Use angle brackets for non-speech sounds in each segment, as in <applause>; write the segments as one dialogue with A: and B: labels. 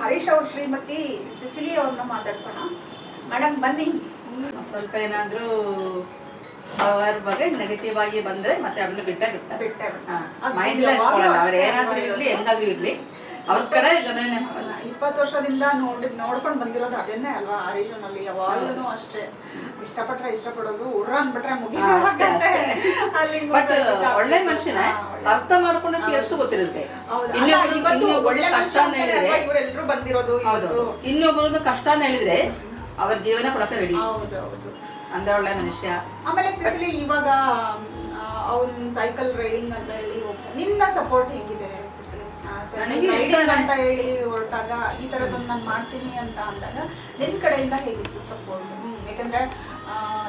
A: ಹರೀಶ್ ಅವ್ರ ಶ್ರೀಮತಿ ಸಿಸಿಲಿ ಅವ್ರನ್ನ ಮಾತಾಡ್ಸೋಣ. ಮೇಡಮ್ ಬನ್ನಿ.
B: ಸ್ವಲ್ಪ ಏನಾದ್ರೂ ಅವರ ಬಗ್ಗೆ ನೆಗೆಟಿವ್ ಆಗಿ ಬಂದ್ರೆ ಮತ್ತೆ ಅವ್ರನ್ನ ಬಿಟ್ಟ
A: ಬಿಟ್ಟ ಬಿಟ್ಟ
B: ಮೈಂಡ್ ಅವ್ರು ಏನಾದ್ರೂ ಇರ್ಲಿ ಹೆಂಗಾದ್ರೂ ಇರ್ಲಿ. ಅವ್ರ ಕಡೆ ಜನನೇ ಮಾಡಲ್ಲ.
A: ಇಪ್ಪತ್ತು ವರ್ಷದಿಂದ ನೋಡಿ ನೋಡ್ಕೊಂಡು ಬಂದಿರೋದು ಅದನ್ನೇ ಅಲ್ವಾ? ಆ ರೀಜನ್ ಅಲ್ಲಿ ಯಾವಾಗ್ಲೂ ಅಷ್ಟೇ. ಇಷ್ಟಪಟ್ರೆ ಇಷ್ಟಪಡೋದು ಉರ್ರ ಅಂದ್ಬಿಟ್ರೆ ಮುಗಿ. ಅಲ್ಲಿ
B: ಬಟ್ ಒಳ್ಳೆ ಮನುಷ್ಯನ ಅರ್ಥ ಮಾಡ್ಕೊಳಕ್ಕೆ ಎಷ್ಟು ಗೊತ್ತಿರುತ್ತೆ?
A: ಇವತ್ತು ಒಳ್ಳೆ
B: ಕಷ್ಟ
A: ಇವರೆಲ್ಲರೂ ಬಂದಿರೋದು
B: ಹೌದು. ಇನ್ನೊಬ್ಬರದ್ದು ಕಷ್ಟ ಅಂತ ಹೇಳಿದ್ರೆ ಅವ್ರ ಜೀವನ ಕೊಡಕ್ಕೆ ರೆಡಿ
A: ಹೌದು ಹೌದು.
B: ಅಂದ್ರೆ ಒಳ್ಳೆ ಮನುಷ್ಯ.
A: ಆಮೇಲೆ ಸಿಸಿಲಿ ಇವಾಗ ಅವ್ನ ಸೈಕಲ್ ರೈಡಿಂಗ್ ಅಂತ ಹೇಳಿ ನಿನ್ನ ಸಪೋರ್ಟ್ ಹೇಗಿದೆ?
B: ನನಗೆ
A: ಅಂತ ಹೇಳಿ ಹೊರಟಾಗ ಈ ತರದೊಂದು ನಾನು ಮಾಡ್ತೀನಿ ಅಂತ ಅಂದಾಗ ನಿನ್ ಕಡೆಯಿಂದ ಹೇಗಿತ್ತು ಸಪೋರ್ಟ್ ಯಾಕಂದ್ರೆ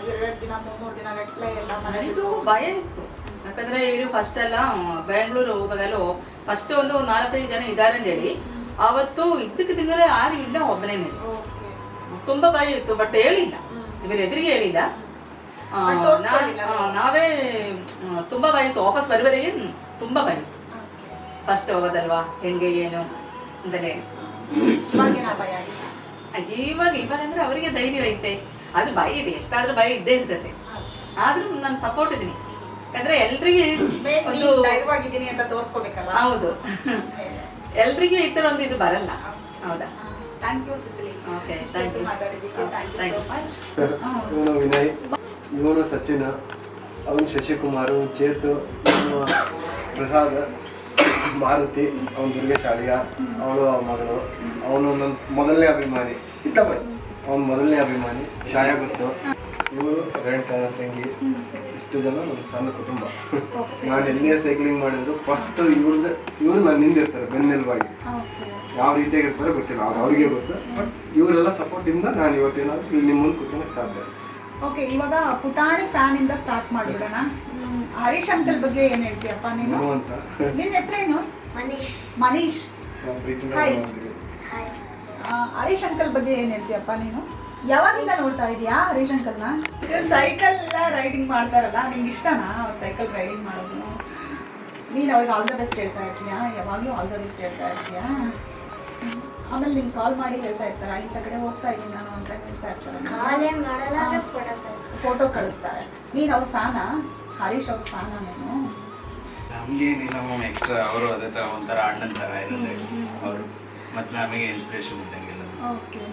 A: ಎರಡೆರಡು ದಿನ ಮೂರ್ ದಿನ ಗಟ್ಟಲೆ ಎಲ್ಲ
B: ನನಗೂ ಭಯ ಇತ್ತು. ಯಾಕಂದ್ರೆ ಇವರು ಫಸ್ಟ್ ಎಲ್ಲ ಬೆಂಗಳೂರು ಹೋಗೋದಲ್ಲೂ ಫಸ್ಟ್ ಒಂದು ನಾಲ್ಕೈದು ಜನ ಇದ್ದಾರೆ ಅಂತ ಹೇಳಿ. ಅವತ್ತು ಇದ್ದಕ್ಕೆ ತಿಂಗಳೇ ಯಾರು ಇಲ್ಲ ಒಬ್ಬನೇನೆ ತುಂಬಾ ಭಯ ಇತ್ತು ಬಟ್ ಹೇಳಿಲ್ಲ. ಇವರು ಎದುರಿಗೆ ಹೇಳಿಲ್ಲ. ನಾವೇ ತುಂಬಾ ಭಯ ಇತ್ತು. ವಾಪಸ್ ಬರುವವರೆಗೆ ತುಂಬಾ ಭಯ ಫಸ್ಟ್ ಹೋಗೋದಲ್ವಾ? ಹೆಂಗೆ ಏನು ಅಂತಲೇ ಇವಾಗ ಇವಾಗ ಅಂದ್ರೆ ಅವರಿಗೆ ಧೈರ್ಯ ಐತೆ. ಅದು ಭಯ ಇದೆ ಎಷ್ಟಾದ್ರೂ ಭಯ ಇದ್ದೇ ಇರ್ತದೆ. ಆದ್ರೂ ನಾನು ಸಪೋರ್ಟ್ ಇದೀನಿ ಯಾಕಂದ್ರೆ ಎಲ್ರಿಗೂ ಒಂದು
A: ನೀನ್ ಧೈರ್ಯವಾಗಿದ್ದೀನಿ ಅಂತ ತೋರಿಸ್ಕೋಬೇಕಲ್ಲ?
B: ಹೌದು. ಎಲ್ರಿಗೂ ಈ ತರ ಒಂದು ಇದು ಬರಲ್ಲ. ಹೌದಾ?
A: Thank you Cecily
B: okay thank you
A: ಮಾತಾಡಿದ್ದಕ್ಕೆ thank you so much
C: ಇವನು ವಿನಯ್ ಇವನು ಸಚಿನ್ ಅವನು ಶಶಿಕುಮಾರ್ ಚೇತು ಪ್ರಸಾದ್. ಮಾರುತಿ ಅವನು ದುರ್ಗೇಶ್ ಅಳಿಯ ಅವಳು ಮಗಳು. ಅವನು ನನ್ನ ಮೊದಲನೇ ಅಭಿಮಾನಿ. ಇತ್ತ ಬೈ. ಅವನ ಮೊದಲನೇ ಅಭಿಮಾನಿ. ಛಾಯಾ ಗೊತ್ತು. ಇವರು ರೇಣುಕಾ ತಂಗಿ. ಇಷ್ಟು ಜನ ನನ್ನ ಸಣ್ಣ ಕುಟುಂಬ. ನಾನು ಎಲ್ಲಿಯೇ ಸೈಕ್ಲಿಂಗ್ ಮಾಡಿದ್ರು ಫಸ್ಟ್ ಇವ್ರದ್ದು ಇವ್ರು ನನ್ನ ಹಿಂದಿರ್ತಾರೆ ಬೆನ್ನೆಲುಬಾಗಿ ಯಾವ ರೀತಿಯಾಗಿರ್ತಾರೆ ಗೊತ್ತಿಲ್ಲ. ಅವ್ರು ಅವ್ರಿಗೆ ಗೊತ್ತು. ಬಟ್ ಇವರೆಲ್ಲ ಸಪೋರ್ಟ್ ಇಂದ ನಾನು ಇವತ್ತೇನಾದ್ರು ಇಲ್ಲಿ ನಿಮ್ಮ ಮುಂದೆ ಕೂತ್ಕೊಳಕ್ ಸಾಧ್ಯ.
A: ಓಕೆ ಇವಾಗ ಪುಟಾಣಿ ಫ್ಯಾನ್ ಇಂದ ಸ್ಟಾರ್ಟ್ ಮಾಡ್ಬಿಡೋಣ ಹರೀಶ್ ಅಂಕಲ್ ಬಗ್ಗೆ ಏನ್ ಹೇಳ್ತೀಯಪ್ಪ ನೀನು? ನಿನ್ನ ಹೆಸರೇನು?
D: ಮನೀಶ್.
A: ಮನೀಶ್.
D: ಹಾಯ್
A: ಆ, ಹರೀಶ್ ಅಂಕಲ್ ಬಗ್ಗೆ ಏನ್ ಹೇಳ್ತೀಯಪ್ಪ ನೀನು? ಯಾವಾಗಿಂದ ನೋಡ್ತಾ ಇದೀಯಾ ಹರೀಶ್ ಅಂಕಲ್ನ? ಸೈಕಲ್ ರೈಡಿಂಗ್ ಮಾಡ್ತಾರಲ್ಲ ನಿಂಗೆ ಇಷ್ಟನಾ ಸೈಕಲ್ ರೈಡಿಂಗ್ ಮಾಡೋದು? ನೀನು ಅವ್ರಿಗೆ ಆಲ್ ದ ಬೆಸ್ಟ್ ಹೇಳ್ತಾ ಇರ್ತೀಯಾ? ಯಾವಾಗಲೂ ಆಲ್ ದ ಬೆಸ್ಟ್ ಹೇಳ್ತಾ ಇರ್ತೀಯಾ. ಆಮೇಲೆ ನಿಂಗೆ ಕಾಲ್ ಮಾಡಿ ಹೇಳ್ತಾ ಇರ್ತಾರೆ? ಇಂಥ ಕಡೆ ಹೋಗ್ತಾ ಇದ್ದೀನಿ ನಾನು ಅಂತ ಹೇಳ್ತಾ ಇರ್ತಾರೆ?
D: ಫೋಟೋ ಕಳಿಸ್ತಾರೆ.
A: ಫೋಟೋ ಕಳಿಸ್ತಾರೆ. ನೀನು ಅವ್ರ ಫ್ಯಾನಾ? ಹರೀಶ್ ಅವ್ರ ಫ್ಯಾನಾ ನೀನು?
E: ನಮ್ಗೇನಿಲ್ಲ ಮ್ಯಾಮ್ ಎಕ್ಸ್ಟ್ರಾ ಅವರು ಅದೇ ಥರ ಒಂಥರ ಅಣ್ಣನ ಥರ ಇರುತ್ತೆ ಅವರು ಮತ್ತು ನಮಗೆ ಇನ್ಸ್ಪಿರೇಷನ್ ಇದ್ದಂಗೆಲ್ಲ
A: ಓಕೆ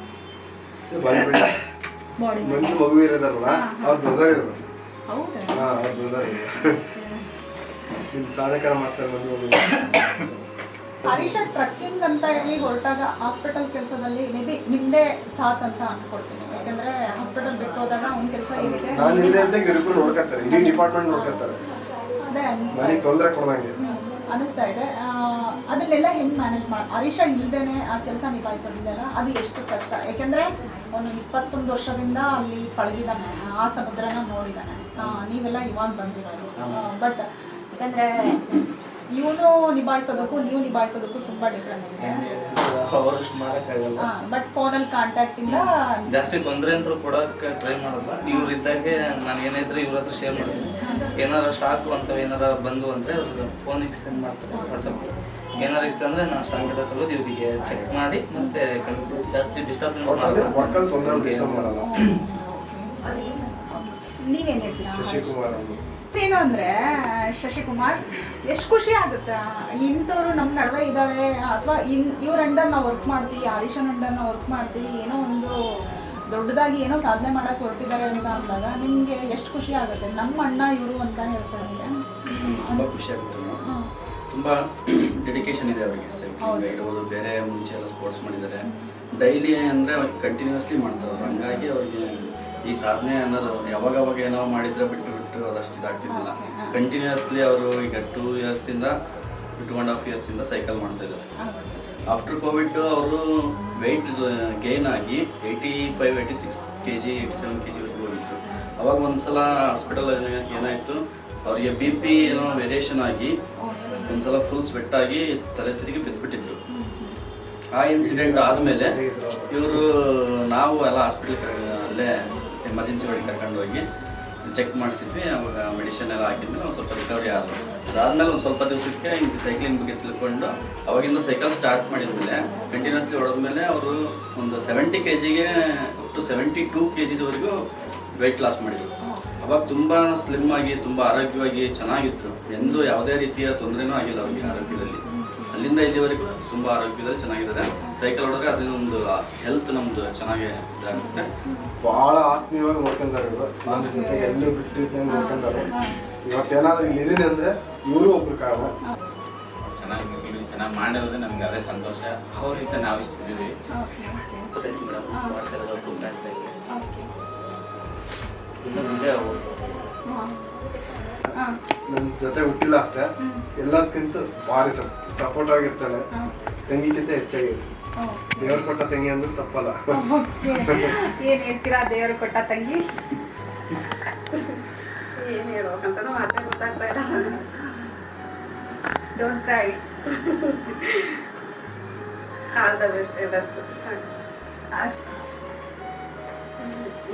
C: ಮಂಜು ಮಗು ಇರೋದಾರಲ್ಲ ಅವ್ರ ಬ್ರದರ್ ಇರೋದು.
A: ಹೌದಾ?
C: ಹಾ ಅವ್ರ ಬ್ರದರ್ ನಿಮ್ಮ ಸಾಧಕರ ಮಾಡ್ತಾರೆ ಮಂಜು ಮಗು. <laughs>
A: ಹರೀಶ ಟ್ರಕ್ಕಿಂಗ್ ಅಂತ ಹೇಳಿ ಹೊರಟಾಗ ಹಾಸ್ಪಿಟಲ್ ಕೆಲಸದಲ್ಲಿ ಮೇ ಬಿ ನಿಮ್ದೇ ಸಾಥ್ ಅಂತ ಅನ್ಕೊಳ್ತೀನಿ. ಯಾಕಂದ್ರೆ ಹಾಸ್ಪಿಟಲ್ ಬಿಟ್ಟು ಹೋದಾಗ ಅವ್ನ ಕೆಲಸ ಏನಿದೆ
C: ನಾನು ಇಲ್ಲದೆ ಅಂತ ಇವ್ರಿಬ್ರು ನೋಡ್ಕೊತಾರೆ ಇಡೀ ಡಿಪಾರ್ಟ್ಮೆಂಟ್ ನೋಡ್ಕೊತಾರೆ.
A: ಅದೇ ಅನಿಸ್ತಾ
C: ನನಗೆ
A: ಇದೆ.
C: ತೊಂದರೆ ಕೊಡ್ದಂಗೆ.
A: ಅನಿಸ್ತಾ ಇದೆ. ಅದನ್ನೆಲ್ಲ ಹೆಂಗ್ ಮ್ಯಾನೇಜ್ ಮಾಡಿ ಹರೀಶ ಇಲ್ದೇನೆ ಆ ಕೆಲಸ ನಿಭಾಯಿಸೋದಿದೆಯಲ್ಲ ಅದು ಎಷ್ಟು ಕಷ್ಟ. ಯಾಕೆಂದ್ರೆ ಅವನು ಇಪ್ಪತ್ತೊಂದು ವರ್ಷದಿಂದ ಅಲ್ಲಿ ಪಳಗಿದಾನೆ ಆ ಸಮುದ್ರನ ನೋಡಿದಾನೆ. ಆ, ನೀವೆಲ್ಲ ಇವಾಗ ಬಂದಿರೋದು. ಬಟ್ ಯಾಕಂದ್ರೆ ಇವನು ನಿಭಾಯಿಸೋದಕ್ಕೂ ನೀವು ನಿಭಾಯಿಸೋದಕ್ಕೂ ತುಂಬಾ ಡಿಫ್ರೆನ್ಸ್ ಇದೆ.
E: ಅವರಷ್ಟು ಮಾಡೋಕ್ಕಾಗಲ್ಲ.
A: ಬಟ್ ಫೋನಲ್ಲಿ ಕಾಂಟ್ಯಾಕ್ಟ್ ಇಂದ
E: ಜಾಸ್ತಿ ತೊಂದರೆ ಅಂತೂ ಕೊಡೋಕೆ ಟ್ರೈ ಮಾಡಲ್ಲ. ಇವ್ರು ಇದ್ದಾಗೆ ನಾನು ಏನಿದ್ರೆ ಇವ್ರ ಹತ್ರ ಶೇರ್ ಮಾಡ್ತೀನಿ. ಏನಾರ ಸ್ಟಾಕ್ ಅಂತ ಏನಾರ ಬಂದು ಅಂದರೆ ಅವ್ರು ಫೋನಿಗೆ ಸೆಂಡ್ ಮಾಡ್ತಾರೆ ವಾಟ್ಸಪ್ ಏನಾರ ಇತ್ತಂದ್ರೆ ನಾನು ಸ್ಟಾಕ್ ಎಲ್ಲ ತಗೋದು ಇವರಿಗೆ ಚೆಕ್ ಮಾಡಿ ಮತ್ತೆ ಕಳಿಸ್ತೀವಿ ಜಾಸ್ತಿ ಡಿಸ್ಟರ್ಬೆನ್ಸ್ ಮಾಡಲ್ಲ.
A: ನೀವೇನ್ ಹೇಳ್ತೀರಾ?
C: ಶಶಿಕುಮಾರ್ ಅವರು.
A: ಏನು ಅಂದ್ರೆ ಶಶಿಕುಮಾರ್ ಎಷ್ಟು ಖುಷಿ ಆಗುತ್ತೆ? ಇಂಥವ್ರು ನಮ್ಮ ನಡುವೆ ಇದ್ದಾರೆ ಅಥವಾ ಇನ್ ಇವ್ರ ಅಂಡರ್ ನಾವು ವರ್ಕ್ ಮಾಡ್ತೀವಿ ಆರಿಷನ್ ಅಂಡರ್ ನಾವು ವರ್ಕ್ ಮಾಡ್ತೀವಿ ಏನೋ ಒಂದು ದೊಡ್ಡದಾಗಿ ಏನೋ ಸಾಧನೆ ಮಾಡಕ್ ಹೊರಟಿದ್ದಾರೆ ಅಂತ ಅಂದಾಗ ನಿಮಗೆ ಎಷ್ಟು ಖುಷಿ ಆಗುತ್ತೆ? ನಮ್ಮ ಅಣ್ಣ ಇವರು ಅಂತ ಹೇಳ್ತಾರೆ
F: ತುಂಬ ಖುಷಿ ಆಗುತ್ತೆ ತುಂಬ ಡೆಡಿಕೇಶನ್ <clears throat> ಇದೆ ಅವರಿಗೆ ಸೈಕ್ಲಿಂಗ್. ಇರ್ಬೋದು ಬೇರೆ ಮುಂಚೆ ಎಲ್ಲ ಸ್ಪೋರ್ಟ್ಸ್ ಮಾಡಿದ್ದಾರೆ. ಡೈಲಿ ಅಂದರೆ ಅವ್ರಿಗೆ ಕಂಟಿನ್ಯೂಸ್ಲಿ ಮಾಡ್ತಾರೆ ಹಂಗಾಗಿ ಅವ್ರಿಗೆ ಈ ಸಾಧನೆ ಅನ್ನೋದು ಯಾವಾಗ ಅವಾಗ ಏನೋ ಮಾಡಿದ್ರೆ ಬಿಟ್ಟು ಬಿಟ್ಟು ಅದಷ್ಟು ಇದಾಗ್ತಿದ್ದಿಲ್ಲ ಕಂಟಿನ್ಯೂಸ್ಲಿ ಅವರು ಈಗ ಟೂ ಇಯರ್ಸಿಂದ ಟೂ ಆ್ಯಂಡ್ ಹಾಫ್ ಇಯರ್ಸಿಂದ ಸೈಕಲ್ ಮಾಡ್ತಾ ಇದ್ದಾರೆ ಆಫ್ಟರ್ ಕೋವಿಡ್ ಅವರು ವೆಯ್ಟ್ ಗೇನ್ ಆಗಿ eighty five eighty six K G eighty seven K ಜಿವರೆಗೂ ಹೋಗಿತ್ತು ಅವಾಗ ಒಂದ್ಸಲ ಹಾಸ್ಪಿಟಲ್ ಏನಾಯಿತು ಅವರಿಗೆ ಬಿ ಪಿ ಏನೋ ವೇರಿಯೇಷನ್ ಆಗಿ ಒಂದ್ಸಲ ಫುಲ್ ಸ್ವೆಟ್ ಆಗಿ ತಲೆ ತಿರುಗಿ ಬಿದ್ದುಬಿಟ್ಟಿದ್ರು ಆ ಇನ್ಸಿಡೆಂಟ್ ಆದಮೇಲೆ ಇವರು ನಾವು ಎಲ್ಲ ಹಾಸ್ಪಿಟಲ್ ಅಲ್ಲೇ ಎಮರ್ಜೆನ್ಸಿ ಒಳಗೆ ಕರ್ಕೊಂಡು ಹೋಗಿ ಚೆಕ್ ಮಾಡಿಸಿದ್ವಿ, ಅವಾಗ ಮೆಡಿಸಿನ್ ಎಲ್ಲ ಹಾಕಿದ್ಮೇಲೆ ಒಂದು ಸ್ವಲ್ಪ ರಿಕವರಿ ಆದರು ಅದಾದ್ಮೇಲೆ ಒಂದು ಸ್ವಲ್ಪ ದಿವಸಕ್ಕೆ ಹಿಂಗೆ ಸೈಕ್ಲಿಂಗ್ ಬಗ್ಗೆ ತಿಳ್ಕೊಂಡು ಅವಾಗಿಂದ ಸೈಕಲ್ ಸ್ಟಾರ್ಟ್ ಮಾಡಿದ್ಮೇಲೆ ಕಂಟಿನ್ಯೂಸ್ಲಿ ಹೊಡೆದ್ಮೇಲೆ ಅವರು ಒಂದು ಸೆವೆಂಟಿ ಕೆ ಜಿಗೆ ಟು ಸೆವೆಂಟಿ ಟೂ ಕೆ ಜಿದವರೆಗೂ ವೆಯ್ಟ್ ಲಾಸ್ ಮಾಡಿದ್ರು. ಅವಾಗ ತುಂಬ ಸ್ಲಿಮ್ ಆಗಿ, ತುಂಬ ಆರೋಗ್ಯವಾಗಿ ಚೆನ್ನಾಗಿತ್ತು. ಎಂದೂ ಯಾವುದೇ ರೀತಿಯ ತೊಂದರೆನೂ ಆಗಿಲ್ಲ ಅವ್ರಿಗೆ ಆರೋಗ್ಯದಲ್ಲಿ. ಅಲ್ಲಿಂದ ಇಲ್ಲಿವರೆಗೂ ತುಂಬ ಆರೋಗ್ಯದಲ್ಲಿ ಚೆನ್ನಾಗಿದ್ದಾರೆ. ಸೈಕಲ್ ಹೊಡೆದ್ರೆ ಅದರಿಂದ ಒಂದು ಹೆಲ್ತ್ ನಮ್ದು ಚೆನ್ನಾಗಿ ಇದಾಗುತ್ತೆ.
C: ಭಾಳ ಆತ್ಮೀಯವಾಗಿ ನೋಡ್ಕೊಂತಾರೆ ಇವರು. ನನ್ನ ಜೊತೆಗೆ ಎಲ್ಲೂ ಬಿಟ್ಟಿದ್ದಂಗೆ ನೋಡ್ಕೊಂತಾರೆ ಇವತ್ತೇನಾದ್ರೂ ಇಲ್ಲಿ ಇದೀನಿ ಅಂದ್ರೆ ಇವರು ಒಬ್ರು ಕಾರಣ.
G: ಚೆನ್ನಾಗಿ ಇಲ್ಲಿ ಚೆನ್ನಾಗಿ ಮಾಡಿರೋದೇ ನಮ್ಗೆ ಅದೇ ಸಂತೋಷ. ಅವ್ರಿಂದ ನಾವು ಇಷ್ಟಿದ್ದೀವಿ
C: ನನ್ನ ಜೊತೆ ಹುಟ್ಟಿಲ್ಲ ಅಷ್ಟೇ. ಎಲ್ಲದಕ್ಕಿಂತ ಭಾರಿ ಸಪೋರ್ಟ್ ಆಗಿರ್ತಾಳೆ.
A: ತಂಗಿ
C: ತಂಗಿಗಿಂತ ಹೆಚ್ಚಾಗಿ ದೇವ್ರು ಕೊಟ್ಟ ತಂಗಿ ಅಂದ್ರೆ ತಪ್ಪಲ್ಲ.
A: ಏನ್ ಹೇಳ್ತೀರಾ ದೇವರು ಕೊಟ್ಟ ತಂಗಿ?
B: ಏನು ಹೇಳ್ಬೇಕಂತ ಮಾತೇ ಗೊತ್ತಾಗ್ತಾ ಇಲ್ಲ.
A: Don't cry
B: all the best ಎಲ್ಲರಿಗೂ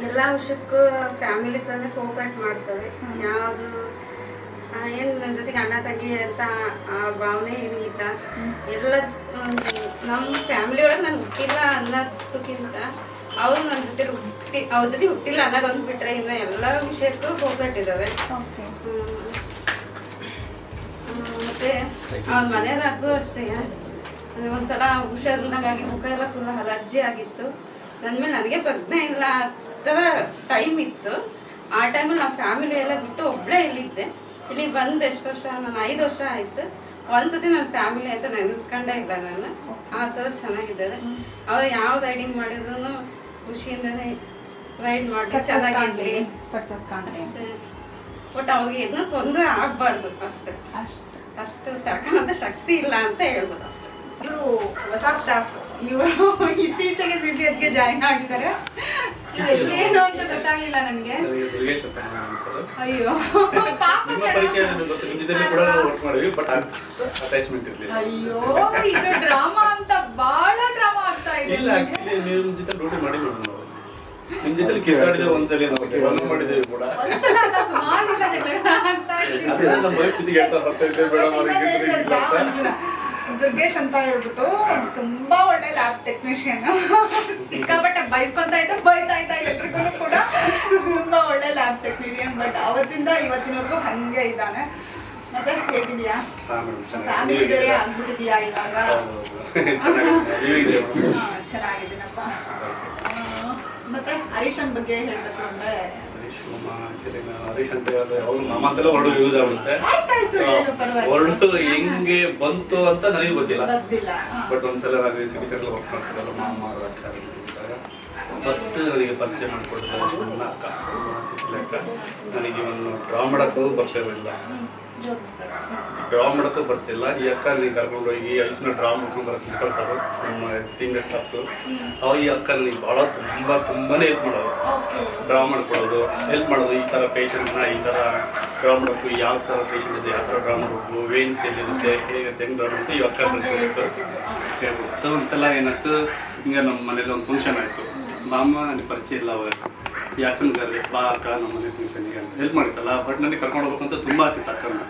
H: ಎಲ್ಲ ವಿಷಯಕ್ಕೂ ಫ್ಯಾಮಿಲಿ ತಂದೆ ಕೋಪರೇಟ್ ಮಾಡ್ತವೆ. ಯಾವುದು ಏನು ನನ್ನ ಜೊತೆಗೆ ಅಣ್ಣ ತಂಗಿ ಅಂತ ಆ ಭಾವನೆ ಏನಿಲ್ಲ ಎಲ್ಲ ನಮ್ಮ ಫ್ಯಾಮಿಲಿ ಒಳಗೆ ನಾನು ಹುಟ್ಟಿಲ್ಲ ಅನ್ನೋದಕ್ಕಿಂತ ಅವ್ರು ನನ್ನ ಜೊತೆ ಹುಟ್ಟಿ ಅವ್ರ ಜೊತೆ ಹುಟ್ಟಿಲ್ಲ ಅನ್ನೋದೊಂದು ಬಿಟ್ರೆ ಇನ್ನು ಎಲ್ಲ ವಿಷಯಕ್ಕೂ ಹೋಗ್ಬಿಟ್ಟಿದ್ದಾವೆ ಮತ್ತೆ ಅವ್ರ ಮನೆಯದಾಗೂ ಅಷ್ಟೇ. ಒಂದ್ಸಲ ಹುಷಾರಿಲ್ಲಂಗಾಗಿ ಮುಖ ಎಲ್ಲ ಫುಲ್ ಅಲರ್ಜಿ ಆಗಿತ್ತು. ನನ್ನ ಮೇಲೆ ನನಗೆ ಪ್ರಜ್ಞೆ ಇಲ್ಲ ಆ ಥರ ಟೈಮ್ ಇತ್ತು. ಆ ಟೈಮಲ್ಲಿ ನಮ್ಮ ಫ್ಯಾಮಿಲಿ ಎಲ್ಲ ಬಿಟ್ಟು ಒಬ್ಬಳೇ ಇಲ್ಲಿದ್ದೆ. ಇಲ್ಲಿ ಬಂದು ಎಷ್ಟು ವರ್ಷ? ನಾನು ಐದು ವರ್ಷ ಆಯಿತು. ಒಂದ್ಸತಿ ನನ್ನ ಫ್ಯಾಮಿಲಿ ಅಂತ ನೆನೆಸ್ಕೊಂಡೇ ಇಲ್ಲ ನಾನು. ಆ ಥರ ಚೆನ್ನಾಗಿದ್ದಾರೆ. ಅವ್ರು ಯಾವ ರೈಡಿಂಗ್ ಮಾಡಿದ್ರು ಖುಷಿಯಿಂದನೇ ರೈಡ್ ಮಾಡಿ
A: ಸಕ್ಸಸ್
H: ಚೆನ್ನಾಗಿರ್ಲಿ.
A: ಕಾಣ್ಲಿ ಸಕ್ಸಸ್ ಕಾಣ್ಲಿ.
H: ಬಟ್ ಅವ್ರಿಗೆ ಏನೂ ತೊಂದರೆ ಆಗ್ಬಾರ್ದು ಅಷ್ಟೇ.
A: ಅಷ್ಟು.
H: ಅಷ್ಟು ತಡ್ಕೊಳ್ಳೋಂಥ ಶಕ್ತಿ ಇಲ್ಲ ಅಂತ ಹೇಳ್ಬೋದು ಅಷ್ಟೇ.
A: ಇವರು ಹೊಸ ಸ್ಟಾಫ್ ಇವರು ಇತ್ತೀಚೆಗೆ ಸಿ ಸಿ ಎಚ್ಗೆ ಜಾಯಿನ್ ಆಗಿದ್ದಾರೆ. ಏನು ಅಂತ ಗೊತ್ತಾಗ್ಲಿಲ್ಲ ನನಗೆ. ಅಯ್ಯೋ.
I: ನಿಮ್ಮ ಪರಿಚಯ ನನಗೆ ಗೊತ್ತು ನಿಮ್ಮ ಜೊತೆ ಕೂಡ ವರ್ಕ್ ಮಾಡಿದ್ವಿ ಬಟ್ ಅಟ್ಯಾಚ್ಮೆಂಟ್ ಇರಲಿಲ್ಲ.
A: ಅಯ್ಯೋ ಇದು ಡ್ರಾಮಾ ಅಂತ ಬಹಳ ಡ್ರಾಮಾ ಆಗ್ತಾ ಇದೆ
I: ನಿಮ್ಮ ಜೊತೆ ಡ್ಯೂಟಿ ಮಾಡಿ ಜೊತೆ ಕಿತ್ತಾಡಿದೆ ಒಂದ್ಸಲಿ ನಾವು ಮಾಡಿದ್ದೇವೆ ಕೂಡ.
A: ಸುಮಾರು ಜಗಳ ಆಗ್ತಾ
I: ನಮ್ಮ ಜೊತೆಗೆ ಹೇಳ್ತಾ ಬರ್ತಾ
A: ದುರ್ಗೇಶ್ ಅಂತ ಹೇಳ್ಬಿಟ್ಟು ತುಂಬಾ ಒಳ್ಳೆ ಲ್ಯಾಬ್ ಟೆಕ್ನಿಷಿಯನ್ ಸಿಕ್ಕಾಪಟ್ಟೆ ಬೈಸ್ಕೊಂತ ಇದ್ದ ಬೈತಾ ಇದ್ದ ಎಲ್ರಿಗೂ ಕೂಡ ತುಂಬಾ ಒಳ್ಳೆ ಲ್ಯಾಬ್ ಟೆಕ್ನಿಷಿಯನ್ ಬಟ್ ಅವತ್ತಿಂದ ಇವತ್ತಿನವರೆಗೂ ಹಂಗೆ ಇದ್ದಾನೆ. ಮತ್ತೆ ಹೇಗಿದ್ಯಾ ಫ್ಯಾಮಿಲಿ ಬೇರೆ ಆಗ್ಬಿಟ್ಟಿದ್ಯಾ ಇವಾಗ? <laughs> ಚೆನ್ನಾಗಿದ್ದೀನಪ್ಪ. ಮತ್ತೆ ಹರೀಶನ್ ಬಗ್ಗೆ ಹೇಳ್ಬೇಕು ಅಂದ್ರೆ
I: ಹರೀಶ್ ಮಾಮ ಆಕ್ಚುಲಿ ಹರೀಶ್ ಅಂತ ಹೇಳಿದ್ರೆ ಅಂತೆಲ್ಲ ಯೂಸ್ ಆಗುತ್ತೆ ವರ್ಡ್ ಹೆಂಗೆ ಬಂತು ಅಂತ ನನಗೆ ಗೊತ್ತಿಲ್ಲ. ಬಟ್ ಒಂದ್ಸಲ ನಾನು ಸಿಟಿ ಸೆಂಟ್ರಲ್ ವರ್ಕ್ ಮಾಡ್ತಾರಲ್ಲ ಮಾಮ ಅವ್ರ ಅಕ್ಕ ಫಸ್ಟ್ ನನಗೆ ಪರಿಚಯ ಮಾಡಿಕೊಡ್ತಾರೆ ನನ್ನ ಅಕ್ಕ ಸಿಸಿಲಿ ಅಕ್ಕ ನನಗೆ ಒಂದು ಡ್ರಾ ಮಾಡೋಕ್ಕೂ ಬರ್ತಿರಲಿಲ್ಲ ಡ್ರಾ ಮಾಡೋಕ್ಕೂ ಬರ್ತಿಲ್ಲ. ಈ ಅಕ್ಕ ನೀವು ಕರ್ಕೊಂಡು ಹೋಗಿ ಐಸ್ನ ಡ್ರಾ ಮಾಡ್ಕೊಂಡು ಬರೋಕ್ಕೆ ಕಳ್ಸೋರು ನಮ್ಮ ಸೀನಿಯರ್ ಸ್ಟಾಫ್ಸು ಅವಾಗ ಈ ಅಕ್ಕ ನೀವು ಭಾಳ ತುಂಬ ತುಂಬಾ ಹೆಲ್ಪ್
A: ಮಾಡೋದು.
I: ಡ್ರಾ ಮಾಡ್ಕೊಳ್ಳೋದು ಹೆಲ್ಪ್ ಮಾಡೋದು. ಈ ಥರ ಪೇಷಂಟ್ನ ಈ ಥರ ಡ್ರಾ ಮಾಡಬೇಕು. ಯಾವ ಥರ ಪೇಷಂಟ್ ಇದೆ ಯಾವ ಥರ ಡ್ರಾ ಮಾಡಬೇಕು. ವೇನ್ಸ್ ಎಲ್ಲಿರುತ್ತೆ ಹೇಗಿರುತ್ತೆ ಹೆಂಗೆ ಡ್ರಾ ಮಾಡಬೇಕು ಈ ಅಕ್ಕ ಕಳಿಸ್ಬೇಕು ಹೇಳ್ಬೋದು. ಒಂದು ಸಲ ಏನಾಯ್ತು ಹಿಂಗೆ ನಮ್ಮ ಮನೇಲಿ ಒಂದು ಫಂಕ್ಷನ್ ಆಯಿತು. ಮಾಮ ನನಗೆ ಪರಿಚಯ ಇಲ್ಲ ಅವಾಗ. ಯಾಕಂದ್ರೆ ಕರೆ ಬಾ ಅಕ್ಕ ನಮ್ಮ ಮನೆ ಫಂಕ್ಷನಿಗೆ ಅಂತ ಹೆಲ್ಪ್ ಮಾಡಿತ್ತಲ್ಲ ಬಟ್ ನನಗೆ ಕರ್ಕೊಂಡು ಹೋಗ್ಬೇಕಂತ ತುಂಬ ಆಸೆ ಅಕ್ಕನ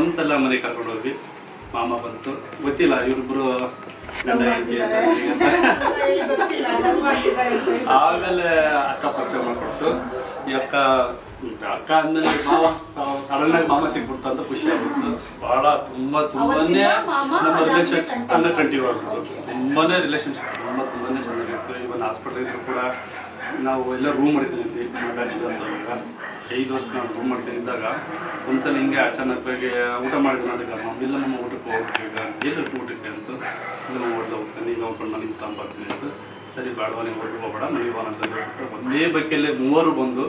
I: ಒಂದ್ಸಲ ಮನೆಗೆ ಕರ್ಕೊಂಡು ಹೋದ್ವಿ. ಮಾಮ ಬಂತು. ಗೊತ್ತಿಲ್ಲ ಇವ್ರಿಬ್ರು. ಆಮೇಲೆ ಅಕ್ಕ ಪರಿಚಯ ಮಾಡಿಕೊಡ್ತು ಈ ಅಕ್ಕ ಅಕ್ಕ ಅಂದ್ಮೇಲೆ ಮಾವ ಸಡನ್ ಆಗಿ ಮಾಮ ಸಿಕ್ಬಿಡ್ತು ಅಂತ ಖುಷಿ ಆಗ್ಬಿಡ್ತು. ಬಹಳ ತುಂಬಾ ತುಂಬಾನೇ ನಮ್ಮ
A: ರಿಲೇಶನ್ಶಿಪ್
I: ಅನ್ನ ಕಂಟಿನ್ಯೂ ಆಗ್ಬಿಡ್ತು. ತುಂಬಾನೇ ರಿಲೇಶನ್ಶಿಪ್ ತುಂಬಾ ತುಂಬಾನೇ ಚೆನ್ನಾಗಿತ್ತು. ಇವನ್ ಹಾಸ್ಪಿಟಲ್ ಕೂಡ ನಾವು ಎಲ್ಲ ರೂಮ್ ಮಾಡ್ಕೊಂಡಿದ್ವಿ ಬ್ಯಾಚುಲರ್ಸ್ ಅವಾಗ ಐದು ವರ್ಷ ನಾನು ರೂಮ್ ಮಾಡ್ಕೊಂಡಿದ್ದಾಗ ಒಂದ್ಸಲ ಹಿಂಗೆ ಅಚಾನಕ್ಕಾಗಿ ಊಟ ಮಾಡಿದ್ರು ಅದಕ್ಕೆ ನಮ್ಮ ಇಲ್ಲ ನಮ್ಮ ಊಟಕ್ಕೆ ಈಗ. ಎಲ್ಲಿ ಊಟಕ್ಕೆ? ಅಂತ. ಇಲ್ಲ ನಮ್ಮ ಹೋಟ್ಲ ಹೋಗ್ತಾನೆ ಈಗ ಹೋಗ್ಕೊಂಡು ನನಗೆ ತಂಬರ್ತೀನಿ ಅಂತ. ಸರಿ ಬೇಡವಾ ನೀವು ಹೋಟ್ಲಿಗೆ ಹೋಗ್ಬೇಡ, ಮನೆಗೆ ಹೋಗೋಣ ಅಂತ ಒಂದೇ ಬೈಕಲ್ಲಿ ಮೂವರು ಬಂದು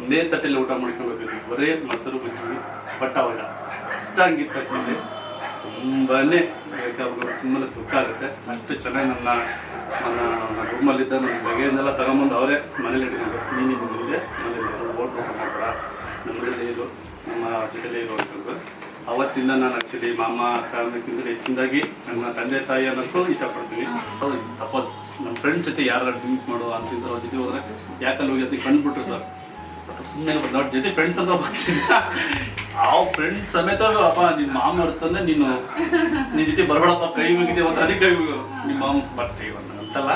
I: ಒಂದೇ ತಟ್ಟೆಯಲ್ಲಿ ಊಟ ಮಾಡ್ಕೊಂಡು ಹೋಗಿದ್ವಿ ಬರೇ ಮೊಸರು ಬಜ್ಜಿ ಬಟ್ ಅವಾಗ ಅಷ್ಟಾಗಿತ್ತು ತುಂಬಾನೇ ಬೇಕಾಗ್ಬಿಟ್ಟು ಸುಮ್ಮನೆ ದುಃಖ ಆಗುತ್ತೆ. ಅಷ್ಟು ಚೆನ್ನಾಗಿ ನನ್ನ ನನ್ನ ನನ್ನ ರೂಮಲ್ಲಿದ್ದ ನನ್ನ ಬಗೆಯಿಂದೆಲ್ಲ ತಗೊಂಬಂದು ಅವರೇ ಮನೇಲಿ ಇಟ್ಕೊಂಡು, ನೀನು ಮುಂದೆ ಮನೇಲಿ ಓಟ್ ಮಾಡ್ಬೇಡ ನಮ್ಮಲ್ಲಿ ಇರು, ನಮ್ಮ ಜೊತೆಲಿ ಇರು ಅಂತಂದ್ರು ಅವತ್ತಿಂದ ನಾನು ಆ್ಯಕ್ಚುಲಿ ಮಾಮ ಕಾರಣಕ್ಕಿಂತ ಹೆಚ್ಚಿನದಾಗಿ ನನ್ನ ತಂದೆ, ತಾಯಿ ಅನ್ನೋಕ್ಕೂ ಇಷ್ಟಪಡ್ತೀನಿ. ಸಪೋಸ್ ನಮ್ಮ ಫ್ರೆಂಡ್ ಜೊತೆ ಯಾರು ಡ್ರಿಂಕ್ಸ್ ಮಾಡೋ ಅಂತಿದ್ರು ಅವ್ರ ಜೊತೆ ಹೋದ್ರೆ ಯಾಕಲ್ಲಿ ಹೋಗಿ ಅದಕ್ಕೆ ಕಂಡುಬಿಟ್ರು ಸರ್. ಸುಮ್ಮನೆ ಅವ್ರ ಜೊತೆ ಫ್ರೆಂಡ್ಸ್ ಅಂತ ಬರ್ತೀನಿ ಆ ಫ್ರೆಂಡ್ ಸಮೇತ ಅಪ್ಪ ನಿನ್ನ ಮಾಮ ಇರ್ತಂದ್ರೆ ನೀನು ನಿನ್ನ ಜೊತೆ ಬರಬೇಡಪ್ಪ, ಕೈ ಮುಗಿದೆ ಮತ್ತೆ ಅದೇ ಕೈ ನಿಮ್ಮ ಮಾಮ ಬಟ್ ಅಂತಲ್ಲ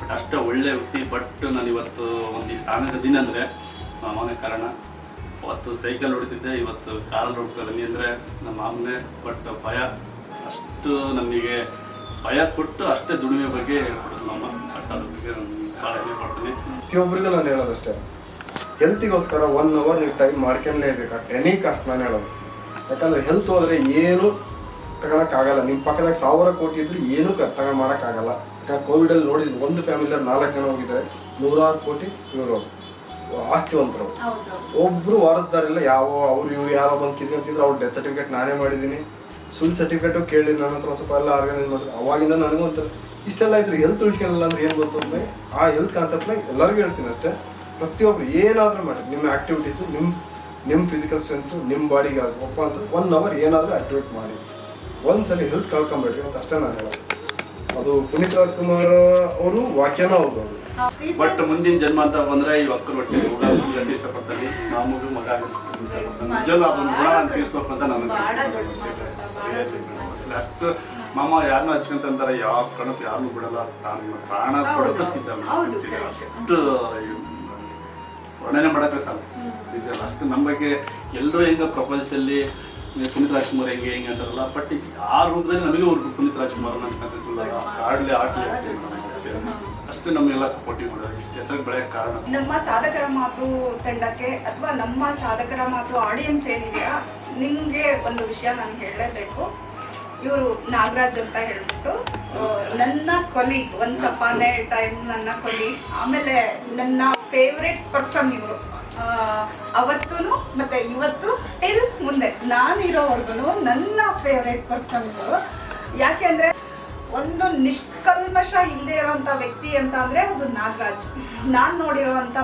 I: ಬಟ್ ಅಷ್ಟೇ ಒಳ್ಳೆ ವ್ಯಕ್ತಿ, ಬಟ್ ನಾನು ಇವತ್ತು ಒಂದು ಈ ಸ್ಥಾನದ ದಿನ ಅಂದರೆ ಮಾಮನೇ ಕಾರಣ. ಅವತ್ತು ಸೈಕಲ್ ಹೊಡಿತಿದ್ದೆ, ಇವತ್ತು ಕಾರಲ್ಲಿ ಹೊಡ್ಕೊಳ್ಳಿ ಅಂದರೆ ನಮ್ಮ ಮಾಮನೇ, ಬಟ್ ಭಯ, ಅಷ್ಟು ನಮಗೆ ಭಯ ಕೊಟ್ಟು ಅಷ್ಟೇ ದುಡಿಮೆ ಬಗ್ಗೆ ಹೇಳ್ಕೊಡೋದು ನಮ್ಮ ಬಟ್ ಅದ್ರ ಬಗ್ಗೆ ನಾನು ಭಾಳ ಪಡ್ತೀನಿ
C: ಪ್ರತಿಯೊಬ್ಬರಿಗೂ ನಾನು ಹೇಳೋದಷ್ಟೇ. ಹೆಲ್ತಿಗೋಸ್ಕರ ಒನ್ ಅವರ್ ನೀವು ಟೈಮ್ ಮಾಡ್ಕೊಂಡ್ಲೇಬೇಕು ಆ ಎನಿ ಕಾಸ್ಟ್ ನಾನು ಹೇಳೋದು. ಯಾಕಂದ್ರೆ ಹೆಲ್ತ್ ಹೋದರೆ ಏನು ತಗೊಳಕ್ಕಾಗಲ್ಲ. ನಿಮ್ಮ ಪಕ್ಕದಾಗ ಸಾವಿರ ಕೋಟಿ ಇದ್ದರೂ ಏನೂ ಕ ತಗೊಂಡು ಮಾಡೋಕ್ಕಾಗಲ್ಲ. ಯಾಕಂದ್ರೆ ಕೋವಿಡಲ್ಲಿ ನೋಡಿದ್ವಿ ಒಂದು ಫ್ಯಾಮಿಲಿ ನಾಲ್ಕು ಜನ ಹೋಗಿದ್ದಾರೆ. ನೂರಾರು ಕೋಟಿ ಇವರು ಆಸ್ತಿವಂತರು. ಒಬ್ರು ವಾರಸ್ದಾರಿಲ್ಲ ಯಾವ ಅವ್ರು ಇವ್ರು ಯಾರೋ ಬಂದು ಕಿತ್ಕೊಂತಿದ್ರು ಅವ್ರ ಡೆತ್ ಸರ್ಟಿಫಿಕೇಟ್ ನಾನೇ ಮಾಡಿದ್ದೀನಿ. ಸುಳ್ಳು ಸರ್ಟಿಫಿಕೇಟು ಕೇಳಿ ನನ್ನ ಹತ್ರ ಒಂದು ಸ್ವಲ್ಪ ಎಲ್ಲ ಆರ್ಗನೈಸ್ ಮಾಡಿದ್ರು. ಅವಾಗಿಂದ ನನಗೂ ಒಂಥರ ಇಷ್ಟೆಲ್ಲ ಇದ್ರೆ ಹೆಲ್ತ್ ಉಳಿಸ್ಕೊಳ್ಳಲ್ಲ ಅಂದ್ರೆ ಏನು ಗೊತ್ತು ಅಂದರೆ ಆ ಹೆಲ್ತ್ ಕಾನ್ಸೆಪ್ಟ್ನ ಎಲ್ಲರಿಗೂ ಹೇಳ್ತೀನಿ ಅಷ್ಟೇ. ಪ್ರತಿಯೊಬ್ರು ಏನಾದರೂ ಮಾಡಿ ನಿಮ್ಮ ಆ್ಯಕ್ಟಿವಿಟೀಸು ನಿಮ್ಮ ನಿಮ್ಮ ಫಿಸಿಕಲ್ ಸ್ಟ್ರೆಂತು ನಿಮ್ಮ ಬಾಡಿಗೆ ಒಪ್ಪ ಅಂತ ಒನ್ ಅವರ್ ಏನಾದರೂ ಆ್ಯಕ್ಟಿವೇಟ್ ಮಾಡಿ. ಒಂದ್ಸಲಿ ಹೆಲ್ತ್ ಕಳ್ಕೊಂಬೇಡ್ರಿ ಅಂತ ಅಷ್ಟೇ ನಾನು ಹೇಳೋದು. ಅದು ಪುನೀತ್ ರಾಜ್ಕುಮಾರ್ ಅವರು ವಾಕ್ಯನ ಹೌದು.
I: ಬಟ್ ಮುಂದಿನ ಜನ್ಮ ಅಂತ ಬಂದ್ರೆ ಈ ಒಕ್ಕಲು ಹೊಟ್ಟೆ ಹುಡುಗ ಹುಡುಗಿ ಇಷ್ಟಪಡ್ತಾನೆ ಮಾಮೂಲು ಮಗ ನಿಜವಲ್ಲ ಅದೊಂದು ಗುಣ ನಾನು ತಿಳಿಸ್ಬೇಕು ಅಂತ
J: ದೊಡ್ಡ
I: ಅಷ್ಟು ಮಾಮ ಯಾರನ್ನೂ ಹಚ್ಕೊಂತಂತಾರೆ ಯಾವ ಕಣಕ್ಕೆ ಯಾರನ್ನೂ ಬಿಡಲ್ಲ ತಾನು ಪ್ರಾಣ ಕೊಡೋಕೆ ಸಿದ್ಧ
J: ಹೌದು,
I: ಅಷ್ಟು ವರ್ಣನೆ ಮಾಡೋಕೆ ಸಾಲ ನಿಜ ಅಷ್ಟು ನಮ್ಮ ಬಗ್ಗೆ ಎಲ್ಲರೂ ಹೆಂಗ ಪ್ರಪಂಚದಲ್ಲಿ ಪುನೀತ್ ರಾಜ್ಕುಮಾರ್ ಹೆಂಗೆ ಹೆಂಗೆ ಅಂತಾರಲ್ಲ ಬಟ್ ಆ ರೂಪದಲ್ಲಿ ನಮಗೆ ಅವ್ರು ಪುನೀತ್ ರಾಜ್ಕುಮಾರ್ ಅಂತ ಸುಳ್ಳಲ್ಲ ಆಡ್ಲಿ ಆಡ್ಲಿ ಅಷ್ಟು. ನಮಗೆಲ್ಲ ಸಪೋರ್ಟಿವ್ ಮಾಡೋದು ಇಷ್ಟು ಎತ್ತರಕ್ಕೆ ಬೆಳೆಯೋಕ್ಕೆ ಕಾರಣ.
A: ನಮ್ಮ ಸಾಧಕರ ಮಾತು ತಂಡಕ್ಕೆ ಅಥವಾ ನಮ್ಮ ಸಾಧಕರ ಮಾತು ಆಡಿಯನ್ಸ್ ಏನಿದೆಯಾ ನಿಮಗೆ ಒಂದು ವಿಷಯ ನಾನು ಹೇಳಲೇಬೇಕು. ಇವರು ನಾಗರಾಜ್ ಅಂತ ಹೇಳ್ಬಿಟ್ಟು ನನ್ನ ಕೊಲಿ ಒಂದ್ ಸಫಾನೇ ಟೈಮ್ ನನ್ನ ಕೊಲಿ. ಆಮೇಲೆ ನನ್ನ ಫೇವ್ರೆಟ್ ಪರ್ಸನ್ ಇವರು. ಅವತ್ತೂ ಮತ್ತೆ ಇವತ್ತು ಟಿಲ್ ಮುಂದೆ. ನಾನಿರೋವರೆಗೂ ನನ್ನ ಫೇವ್ರೆಟ್ ಪರ್ಸನ್ ಇವರು. ಯಾಕೆಂದ್ರೆ ಒಂದು ನಿಷ್ಕಲ್ಮಶ ಇಲ್ಲದೆ ಇರೋವಂಥ ವ್ಯಕ್ತಿ ಅಂತ ಅಂದ್ರೆ ಅದು ನಾಗರಾಜ್. ನಾನು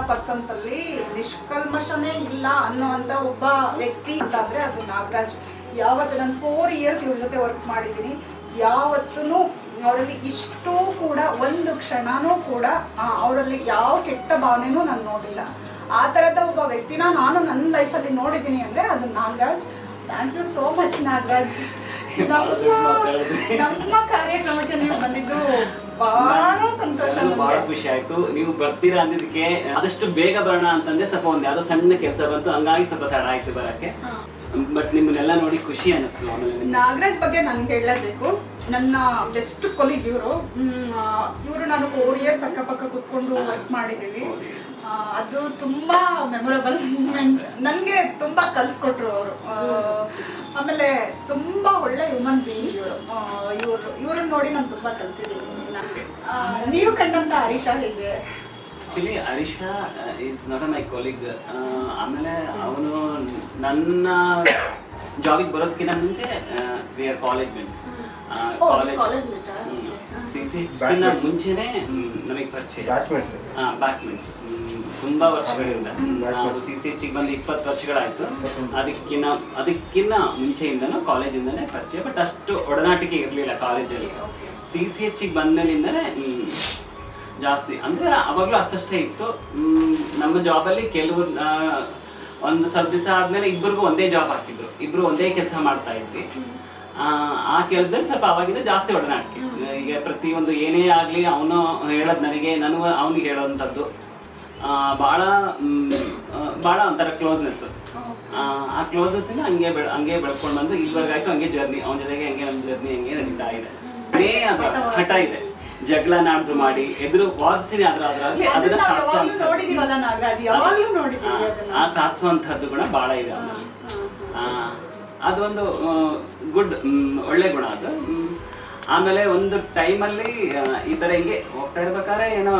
A: ಪರ್ಸನ್ಸ್ ಅಲ್ಲಿ ನಿಷ್ಕಲ್ಮಶನೇ ಇಲ್ಲ ಅನ್ನೋವಂಥ ಒಬ್ಬ ವ್ಯಕ್ತಿ ಅಂತ ಅಂದ್ರೆ ಅದು ನಾಗರಾಜ್. ಯಾವತ್ತು ನಾನು ಫೋರ್ ಇಯರ್ಸ್ ಇವ್ರ ಜೊತೆ ವರ್ಕ್ ಮಾಡಿದ್ದೀನಿ ಯಾವತ್ತೂ ಅವರಲ್ಲಿ ಇಷ್ಟೂ ಕೂಡ ಒಂದು ಕ್ಷಣನೂ ಕೂಡ ಆ, ಅವರಲ್ಲಿ ಯಾವ ಕೆಟ್ಟ ಭಾವನೆನೂ ನಾನು ನೋಡಿಲ್ಲ. ಆ ಥರದ ಒಬ್ಬ ವ್ಯಕ್ತಿನ ನಾನು ನನ್ನ ಲೈಫಲ್ಲಿ ನೋಡಿದ್ದೀನಿ ಅಂದರೆ ಅದು Nagaraj. Thank you so much Nagaraj. ನಮ್ಮ ನಮ್ಮ ಕಾರ್ಯಕ್ರಮಕ್ಕೆ ನೀವು ಬಂದಿದ್ದು ಬಹಳ ಸಂತೋಷ
K: ಬಹಳ ಖುಷಿ ಆಯ್ತು. ನೀವು ಬರ್ತೀರಾ ಅಂದಿದ್ದಕ್ಕೆ ಆದಷ್ಟು ಬೇಗ ಬರೋಣ ಅಂತಂದ್ರೆ ಸ್ವಲ್ಪ ಒಂದು ಯಾವ್ದೋ ಸಣ್ಣ ಕೆಲಸ ಬಂತು. ಹಂಗಾಗಿ ಸ್ವಲ್ಪ ತಡ ಆಯ್ತು ಬರಕ್ಕೆ. ಬಟ್ ನಿಮ್ಮನ್ನೆಲ್ಲ ನೋಡಿ ಖುಷಿ ಅನಿಸ್ತು ಆಮೇಲೆ
A: ನಾಗರಾಜ್ ಬಗ್ಗೆ ನಾನು ಹೇಳಲೇಬೇಕು. ನನ್ನ ಬೆಸ್ಟ್ ಕೊಲೀಗ್ ಇವರು. ಇವರು ನಾನು ಫೋರ್ ಇಯರ್ಸ್ ಅಕ್ಕಪಕ್ಕ ಕೂತ್ಕೊಂಡು ವರ್ಕ್ ಮಾಡಿದ್ದೀನಿ ಅದು ತುಂಬಾ ಮೆಮೊರಬಲ್ ಮೂಮೆಂಟ್ ನನಗೆ ತುಂಬಾ ಕಲ್ಸ್ಕೊಟ್ರು ಅವರು. ಆಮೇಲೆ ತುಂಬಾ ಒಳ್ಳೆ ಹ್ಯೂಮನ್ ಬೀಯಿಂಗ್ ಇವರು. ಇವರು ಇವ್ರನ್ನ ನೋಡಿ ನಾನು ತುಂಬಾ ಕಲ್ತಿದ್ದೀನಿ. ನೀವು ಕಂಡಂತ ಹರೀಶಾ ಹೇಗೆ
K: actually Harisha is not my colleague ಆಮೇಲೆ ಅವನು ನನ್ನ ಜಾಬಿಗೆ ಬರೋದಕ್ಕಿಂತ ಮುಂಚೆ we are college mate college C C. ಮುಂಚೆನೆ ನಮಗೆ ಪರಿಚಯ.
C: ಬ್ಯಾಟ್ಮೆಂಟ್ಸ್
K: ಬ್ಯಾಕ್ಮೆಂಟ್ಸ್ ತುಂಬಾ ವರ್ಷಗಳಿಂದ ನಾವು. ಸಿ ಸಿ ಎಚ್ಗೆ ಬಂದು ಇಪ್ಪತ್ತು ವರ್ಷಗಳಾಯ್ತು. ಅದಕ್ಕಿನ್ನ ಅದಕ್ಕಿನ್ನ ಮುಂಚೆಯಿಂದನೂ ಕಾಲೇಜಿಂದನೇ ಪರಿಚಯ. ಬಟ್ ಅಷ್ಟು ಒಡನಾಟಿಕೆ ಇರಲಿಲ್ಲ ಕಾಲೇಜಲ್ಲಿ. ಸಿ ಸಿ ಎಚ್ಗೆ ಬಂದ್ಮೇಲಿಂದನೇ ಜಾಸ್ತಿ. ಅಂದ್ರೆ ಅವಾಗಲೂ ಅಷ್ಟಷ್ಟೇ ಇತ್ತು. ನಮ್ಮ ಜಾಬಲ್ಲಿ ಕೆಲವು ಒಂದು ಸ್ವಲ್ಪ ದಿವಸ ಆದ್ಮೇಲೆ ಇಬ್ಬರಿಗೂ ಒಂದೇ ಜಾಬ್ ಹಾಕಿದ್ರು. ಇಬ್ರು ಒಂದೇ ಕೆಲಸ ಮಾಡ್ತಾ ಇದ್ವಿ. ಆ, ಕೆಲಸದಲ್ಲಿ ಸ್ವಲ್ಪ ಅವಾಗಿಂದ ಜಾಸ್ತಿ ಒಡನಾಟಕ್ಕೆ ಈಗ ಪ್ರತಿಯೊಂದು ಏನೇ ಆಗ್ಲಿ ಅವನು ಹೇಳೋದು ನನಗೆ ನನಗೂ ಅವನಿಗೆ ಹೇಳೋವಂಥದ್ದು ಆ, ಭಾಳ ಭಾಳ ಒಂಥರ ಕ್ಲೋಸ್ನೆಸ್ ಆ ಕ್ಲೋಸ್ನೆಸ್ ಹಂಗೆ ಬೆಳ ಹಂಗೆ ಬೆಳ್ಕೊಂಡು ಬಂದು ಇಲ್ಲಿವರೆಗಾಯ್ತು ಹಂಗೆ ಜರ್ನಿ ಅವನ ಜೊತೆಗೆ ಹಂಗೆ ನಮ್ಮ ಜರ್ನಿ ಹಂಗೆ ನಡೀತಾ ಇದೆ. ಅದೇ ಅದು ಹಠ ಇದೆ. ಜಗಳ ನಾಡ್ದು ಮಾಡಿ ಎದುರು ವಾದಿಸಿ ಅದ್ರ ಅದ್ರಲ್ಲಿ ಅದನ್ನ
A: ನೋಡಿದೀವಲ್ಲ ನಾಗರಾಜ್ ಯಾವಾಗ್ಲೂ ನೋಡಿದೀವಿ
K: ಆ,
A: ಅದನ್ನ.
K: ಆ ಸಾಧಿಸುವಂತಹದ್ದು ಗುಣ ಬಹಳ ಇದೆ ಅವನಲ್ಲಿ ಆ, ಅದೊಂದು ಗುಡ್ ಒಳ್ಳೆ ಗುಣ ಅದು. ಮ್, ಆಮೇಲೆ ಒಂದು ಟೈಮಲ್ಲಿ ಈ ಥರ ಹಿಂಗೆ ಹೋಗ್ತಾ ಇರ್ಬೇಕಾದ್ರೆ ಏನೋ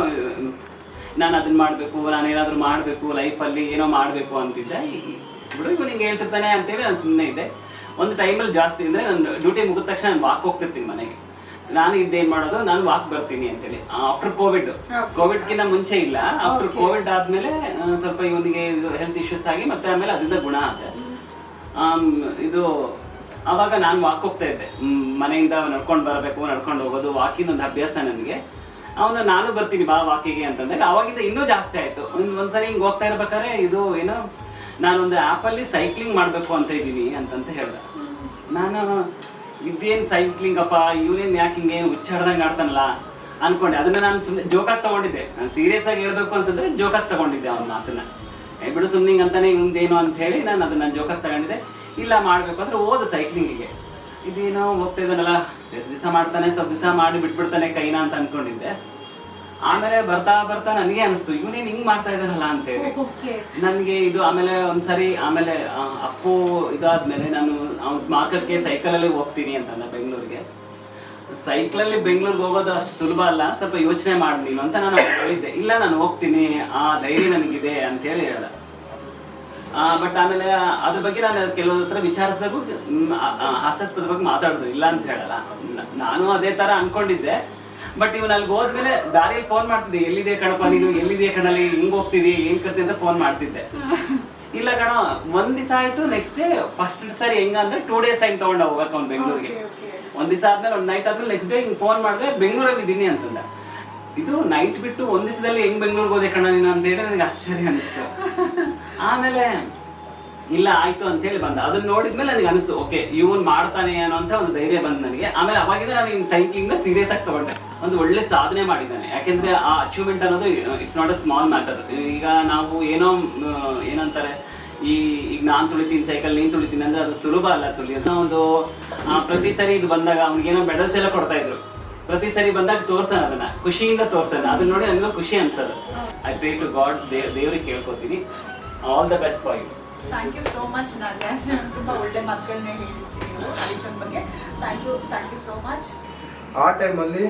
K: ನಾನು ಅದನ್ನ ಮಾಡಬೇಕು ನಾನು ಏನಾದರೂ ಮಾಡಬೇಕು ಲೈಫಲ್ಲಿ ಏನೋ ಮಾಡಬೇಕು ಅಂತಿದ್ದೆ. ಈ- ಬಿಡು ಇವನು ಹಿಂಗೆ ಹೇಳ್ತಿರ್ತಾನೆ ಅಂತೇಳಿ ನಾನು ಸುಮ್ಮನೆ ಇದ್ದೆ. ಒಂದು ಟೈಮಲ್ಲಿ ಜಾಸ್ತಿ ಅಂದರೆ ನಾನು ಡ್ಯೂಟಿ ಮುಗಿದ ತಕ್ಷಣ ನಾನು ವಾಕ್ ಹೋಗ್ತಿರ್ತೀನಿ ಮನೆಗೆ. ನಾನು ಇದೇನ್ ಮಾಡೋದು? ನಾನು ವಾಕ್ ಬರ್ತೀನಿ ಅಂತೇಳಿ. ಆಫ್ಟರ್ ಕೋವಿಡ್ ಕೋವಿಡ್ ಗಿಂತ ಮುಂಚೆ ಇಲ್ಲ. ಆಫ್ಟರ್ ಕೋವಿಡ್ ಆದ್ಮೇಲೆ ಸ್ವಲ್ಪ ಇವನಿಗೆ ಹೆಲ್ತ್ ಇಶ್ಯೂಸ್ ಆಗಿ ಮತ್ತೆ ಆಮೇಲೆ ಅದರಿಂದ ಗುಣ ಆದ. ಇದು ಅವಾಗ ನಾನು ವಾಕ್ ಹೋಗ್ತಾ ಇದ್ದೆ. ಮನೆಯಿಂದ ನಡ್ಕೊಂಡು ಬರಬೇಕು ನಡ್ಕೊಂಡು ಹೋಗೋದು ವಾಕಿಂಗ್ ಒಂದು ಅಭ್ಯಾಸ ನನಗೆ. ಅವನು ನಾನು ಬರ್ತೀನಿ ಬಾ ವಾಕಿಗೆ ಅಂತಂದ್ರೆ ಅವಾಗಿಂದ ಇನ್ನೂ ಜಾಸ್ತಿ ಆಯ್ತು. ಒಂದ್ ಒಂದ್ಸರಿ ಹಿಂಗೆ ಹೋಗ್ತಾ ಇರ್ಬೇಕಾದ್ರೆ ಇದು ಏನೋ ನಾನೊಂದು ಆ್ಯಪಲ್ಲಿ ಸೈಕ್ಲಿಂಗ್ ಮಾಡಬೇಕು ಅಂತ ಇದ್ದೀನಿ ಅಂತಂತ ಹೇಳ್ದೆ. ನಾನು ಇದೇನು ಸೈಕ್ಲಿಂಗ್ ಅಪ್ಪ ಇವನೇನು ಯಾಕೆ ಹಿಂಗೆ ಹುಚ್ಚಾಡ್ದಂಗೆ ಆಡ್ತಾನಲ್ಲ ಅನ್ಕೊಂಡೆ. ಅದನ್ನ ನಾನು ಸುಮ್ಮನೆ ಜೋಕಾಗಿ ತಗೊಂಡಿದ್ದೆ. ನಾನು ಸೀರಿಯಸ್ ಆಗಿ ಹೇಳ್ಬೇಕು ಅಂತಂದ್ರೆ ಜೋಕಾಗಿ ತಗೊಂಡಿದ್ದೆ ಅವ್ನ ಮಾತನ್ನ. ಏ ಬಿಡು ಸುಮ್ಮನೆ ಹಿಂಗ್ ಅಂತಾನೆ ಮುಂದೇನು ಅಂತ ಹೇಳಿ ನಾನು ಅದನ್ನ ಜೋಕಾಗಿ ತಗೊಂಡಿದ್ದೆ. ಇಲ್ಲ ಮಾಡಬೇಕು ಅಂದ್ರೆ ಹೋದ ಸೈಕ್ಲಿಂಗಿಗೆ ಇದೇನೋ ಹೋಗ್ತಾ ಇದ್ದಾನಲ್ಲ, ಎಷ್ಟು ದಿವಸ ಮಾಡ್ತಾನೆ, ಸ್ವಲ್ಪ ದಿವಸ ಮಾಡಿ ಬಿಟ್ಬಿಡ್ತಾನೆ ಕೈನಾ ಅಂತ ಅನ್ಕೊಂಡಿದ್ದೆ. ಆಮೇಲೆ ಬರ್ತಾ ಬರ್ತಾ ನನಗೆ ಅನಿಸ್ತು ಇವನೇನು ಹಿಂಗ್ ಮಾಡ್ತಾ ಇದ್ದಾನಲ್ಲ ಅಂತೇಳಿ
A: ಹೇಳಿ.
K: ನನಗೆ ಇದು ಆಮೇಲೆ ಒಂದ್ಸರಿ ಆಮೇಲೆ ಅಪ್ಪು ಇದಾದ್ಮೇಲೆ ನಾನು ಅವ್ನ ಸ್ಮಾರಕಕ್ಕೆ ಸೈಕಲಲ್ಲಿ ಹೋಗ್ತೀನಿ ಅಂತಂದ ಬೆಂಗಳೂರಿಗೆ. ಸೈಕಲಲ್ಲಿ ಬೆಂಗಳೂರಿಗೆ ಹೋಗೋದು ಅಷ್ಟು ಸುಲಭ ಅಲ್ಲ ಸ್ವಲ್ಪ ಯೋಚನೆ ಮಾಡಿ ನೀನು ಅಂತ ನಾನು ಹೇಳಿದ್ದೆ. ಇಲ್ಲ ನಾನು ಹೋಗ್ತೀನಿ ಆ ಧೈರ್ಯ ನನಗಿದೆ ಅಂತ ಹೇಳಿ ಹೇಳ ಬಟ್ ಆಮೇಲೆ ಅದ್ರ ಬಗ್ಗೆ ನಾನು ಕೆಲವೊಂದ್ ಹತ್ರ ವಿಚಾರಿಸಿದಾಗೂ ಹಾಸ್ಯಾಸ್ಪದ ಬಗ್ಗೆ ಮಾತಾಡುದು ಮಾತಾಡಿದ್ರು ಇಲ್ಲ ಅಂತ ಹೇಳಲ್ಲ. ನಾನು ಅದೇ ತರ ಅನ್ಕೊಂಡಿದ್ದೆ. ಬಟ್ ಇವನ್ ಅಲ್ಲಿ ಹೋದ್ಮೇಲೆ ದಾರಿಯಲ್ಲಿ ಫೋನ್ ಮಾಡ್ತಿದ್ದೆ. ಎಲ್ಲಿದೆ ಕಣಪ್ಪ ನೀನು? ಎಲ್ಲಿದೆ ಕಣಲ್ಲಿ ಹಿಂಗ್ ಹೋಗ್ತಿದಿ ಏನ್ ಕತೆ ಅಂತ ಫೋನ್ ಮಾಡ್ತಿದ್ದೆ. ಇಲ್ಲ ಕಣ ಒಂದ್ ದಿವಸ ಆಯ್ತು ನೆಕ್ಸ್ಟ್ ಡೇ ಫಸ್ಟ್ ಸರಿ ಹೆಂಗ ಅಂದ್ರೆ ಟೂ ಡೇಸ್ ಟೈಮ್ ತಗೊಂಡ ಹೋಗಕ್ ಅವ್ನು ಬೆಂಗಳೂರಿಗೆ. ಒಂದ್ ದಿವಸ ಆದ್ಮೇಲೆ ಒಂದ್ ನೈಟ್ ಆದ್ಮೇಲೆ ನೆಕ್ಸ್ಟ್ ಡೇ ಹಿಂಗ್ ಫೋನ್ ಮಾಡಿದ್ರೆ ಬೆಂಗಳೂರಲ್ಲಿ ಇದೀನಿ ಅಂತಂದ. ಇದು ನೈಟ್ ಬಿಟ್ಟು ಒಂದ್ ದಿವಸದಲ್ಲಿ ಹೆಂಗ್ ಬೆಂಗಳೂರಿಗೆ ಹೋದೆ ಕಣ ನೀನು ಅಂತ ಹೇಳಿ ನನಗೆ ಆಶ್ಚರ್ಯ ಅನಿಸ್ತು. <laughs> ಆಮೇಲೆ ಇಲ್ಲ ಆಯ್ತು ಅಂತ ಹೇಳಿ ಬಂದ. ಅದನ್ನ ನೋಡಿದ್ಮೇಲೆ ನನಗೆ ಅನಿಸ್ತು ಓಕೆ ಇವನ್ ಮಾಡ್ತಾನೆ ಅನ್ನೋ ಅಂತ ಒಂದು ಧೈರ್ಯ ಬಂದ್ ನನಗೆ. ಆಮೇಲೆ ಅವಾಗಿಂದ ನಾನು ಇನ್ ಸೈಕ್ಲಿಂಗ್ ಸೀರಿಯಸ್ ಆಗಿ ತಗೊಂಡೆ. ಒಂದು ಒಳ್ಳೆ ಸಾಧನೆ ಮಾಡಿದ್ದಾನೆ. ಯಾಕೆಂದ್ರೆ ಆ ಅಚೀವ್ಮೆಂಟ್ ಅನ್ನೋದು it's not a small matter ಈಗ ನಾವು ಏನೋ ಏನಂತಾರೆ ಈ ಈಗ ನಾನು ತುಳಿತೀನಿ ಸೈಕಲ್ ನೀನು ತುಳಿತೀನಿ ಅಂದ್ರೆ ಅದು ಸುಲಭ ಅಲ್ಲ ತುಳಿಯೋದು ಒಂದು ಪ್ರತಿ ಸರಿ ಇದು ಬಂದಾಗ ಅವ್ನಿಗೇನೋ ಮೆಡಲ್ಸ್ ಎಲ್ಲ ಕೊಡ್ತಾ ಇದ್ರು. ಪ್ರತಿ ಸರಿ ಬಂದಾಗ ತೋರ್ಸೋಣ ಅದನ್ನ. ಖುಷಿಯಿಂದ ತೋರ್ಸೋಣ. ಅದನ್ನ ನೋಡಿ ನನಗೂ ಖುಷಿ ಅನ್ಸೋದು. ಐ ಪ್ರೇ ಟು ಗಾಡ್ ದೇವ್ರಿಗೆ ಕೇಳ್ಕೊತೀನಿ. All the best for you
A: thank you so much ತುಂಬ ಒಳ್ಳೆ ಮಾತುಗಳನ್ನೇ ಹರೀಶನ್ ಬಗ್ಗೆ. Thank you thank you so much
C: ಆ ಟೈಮಲ್ಲಿ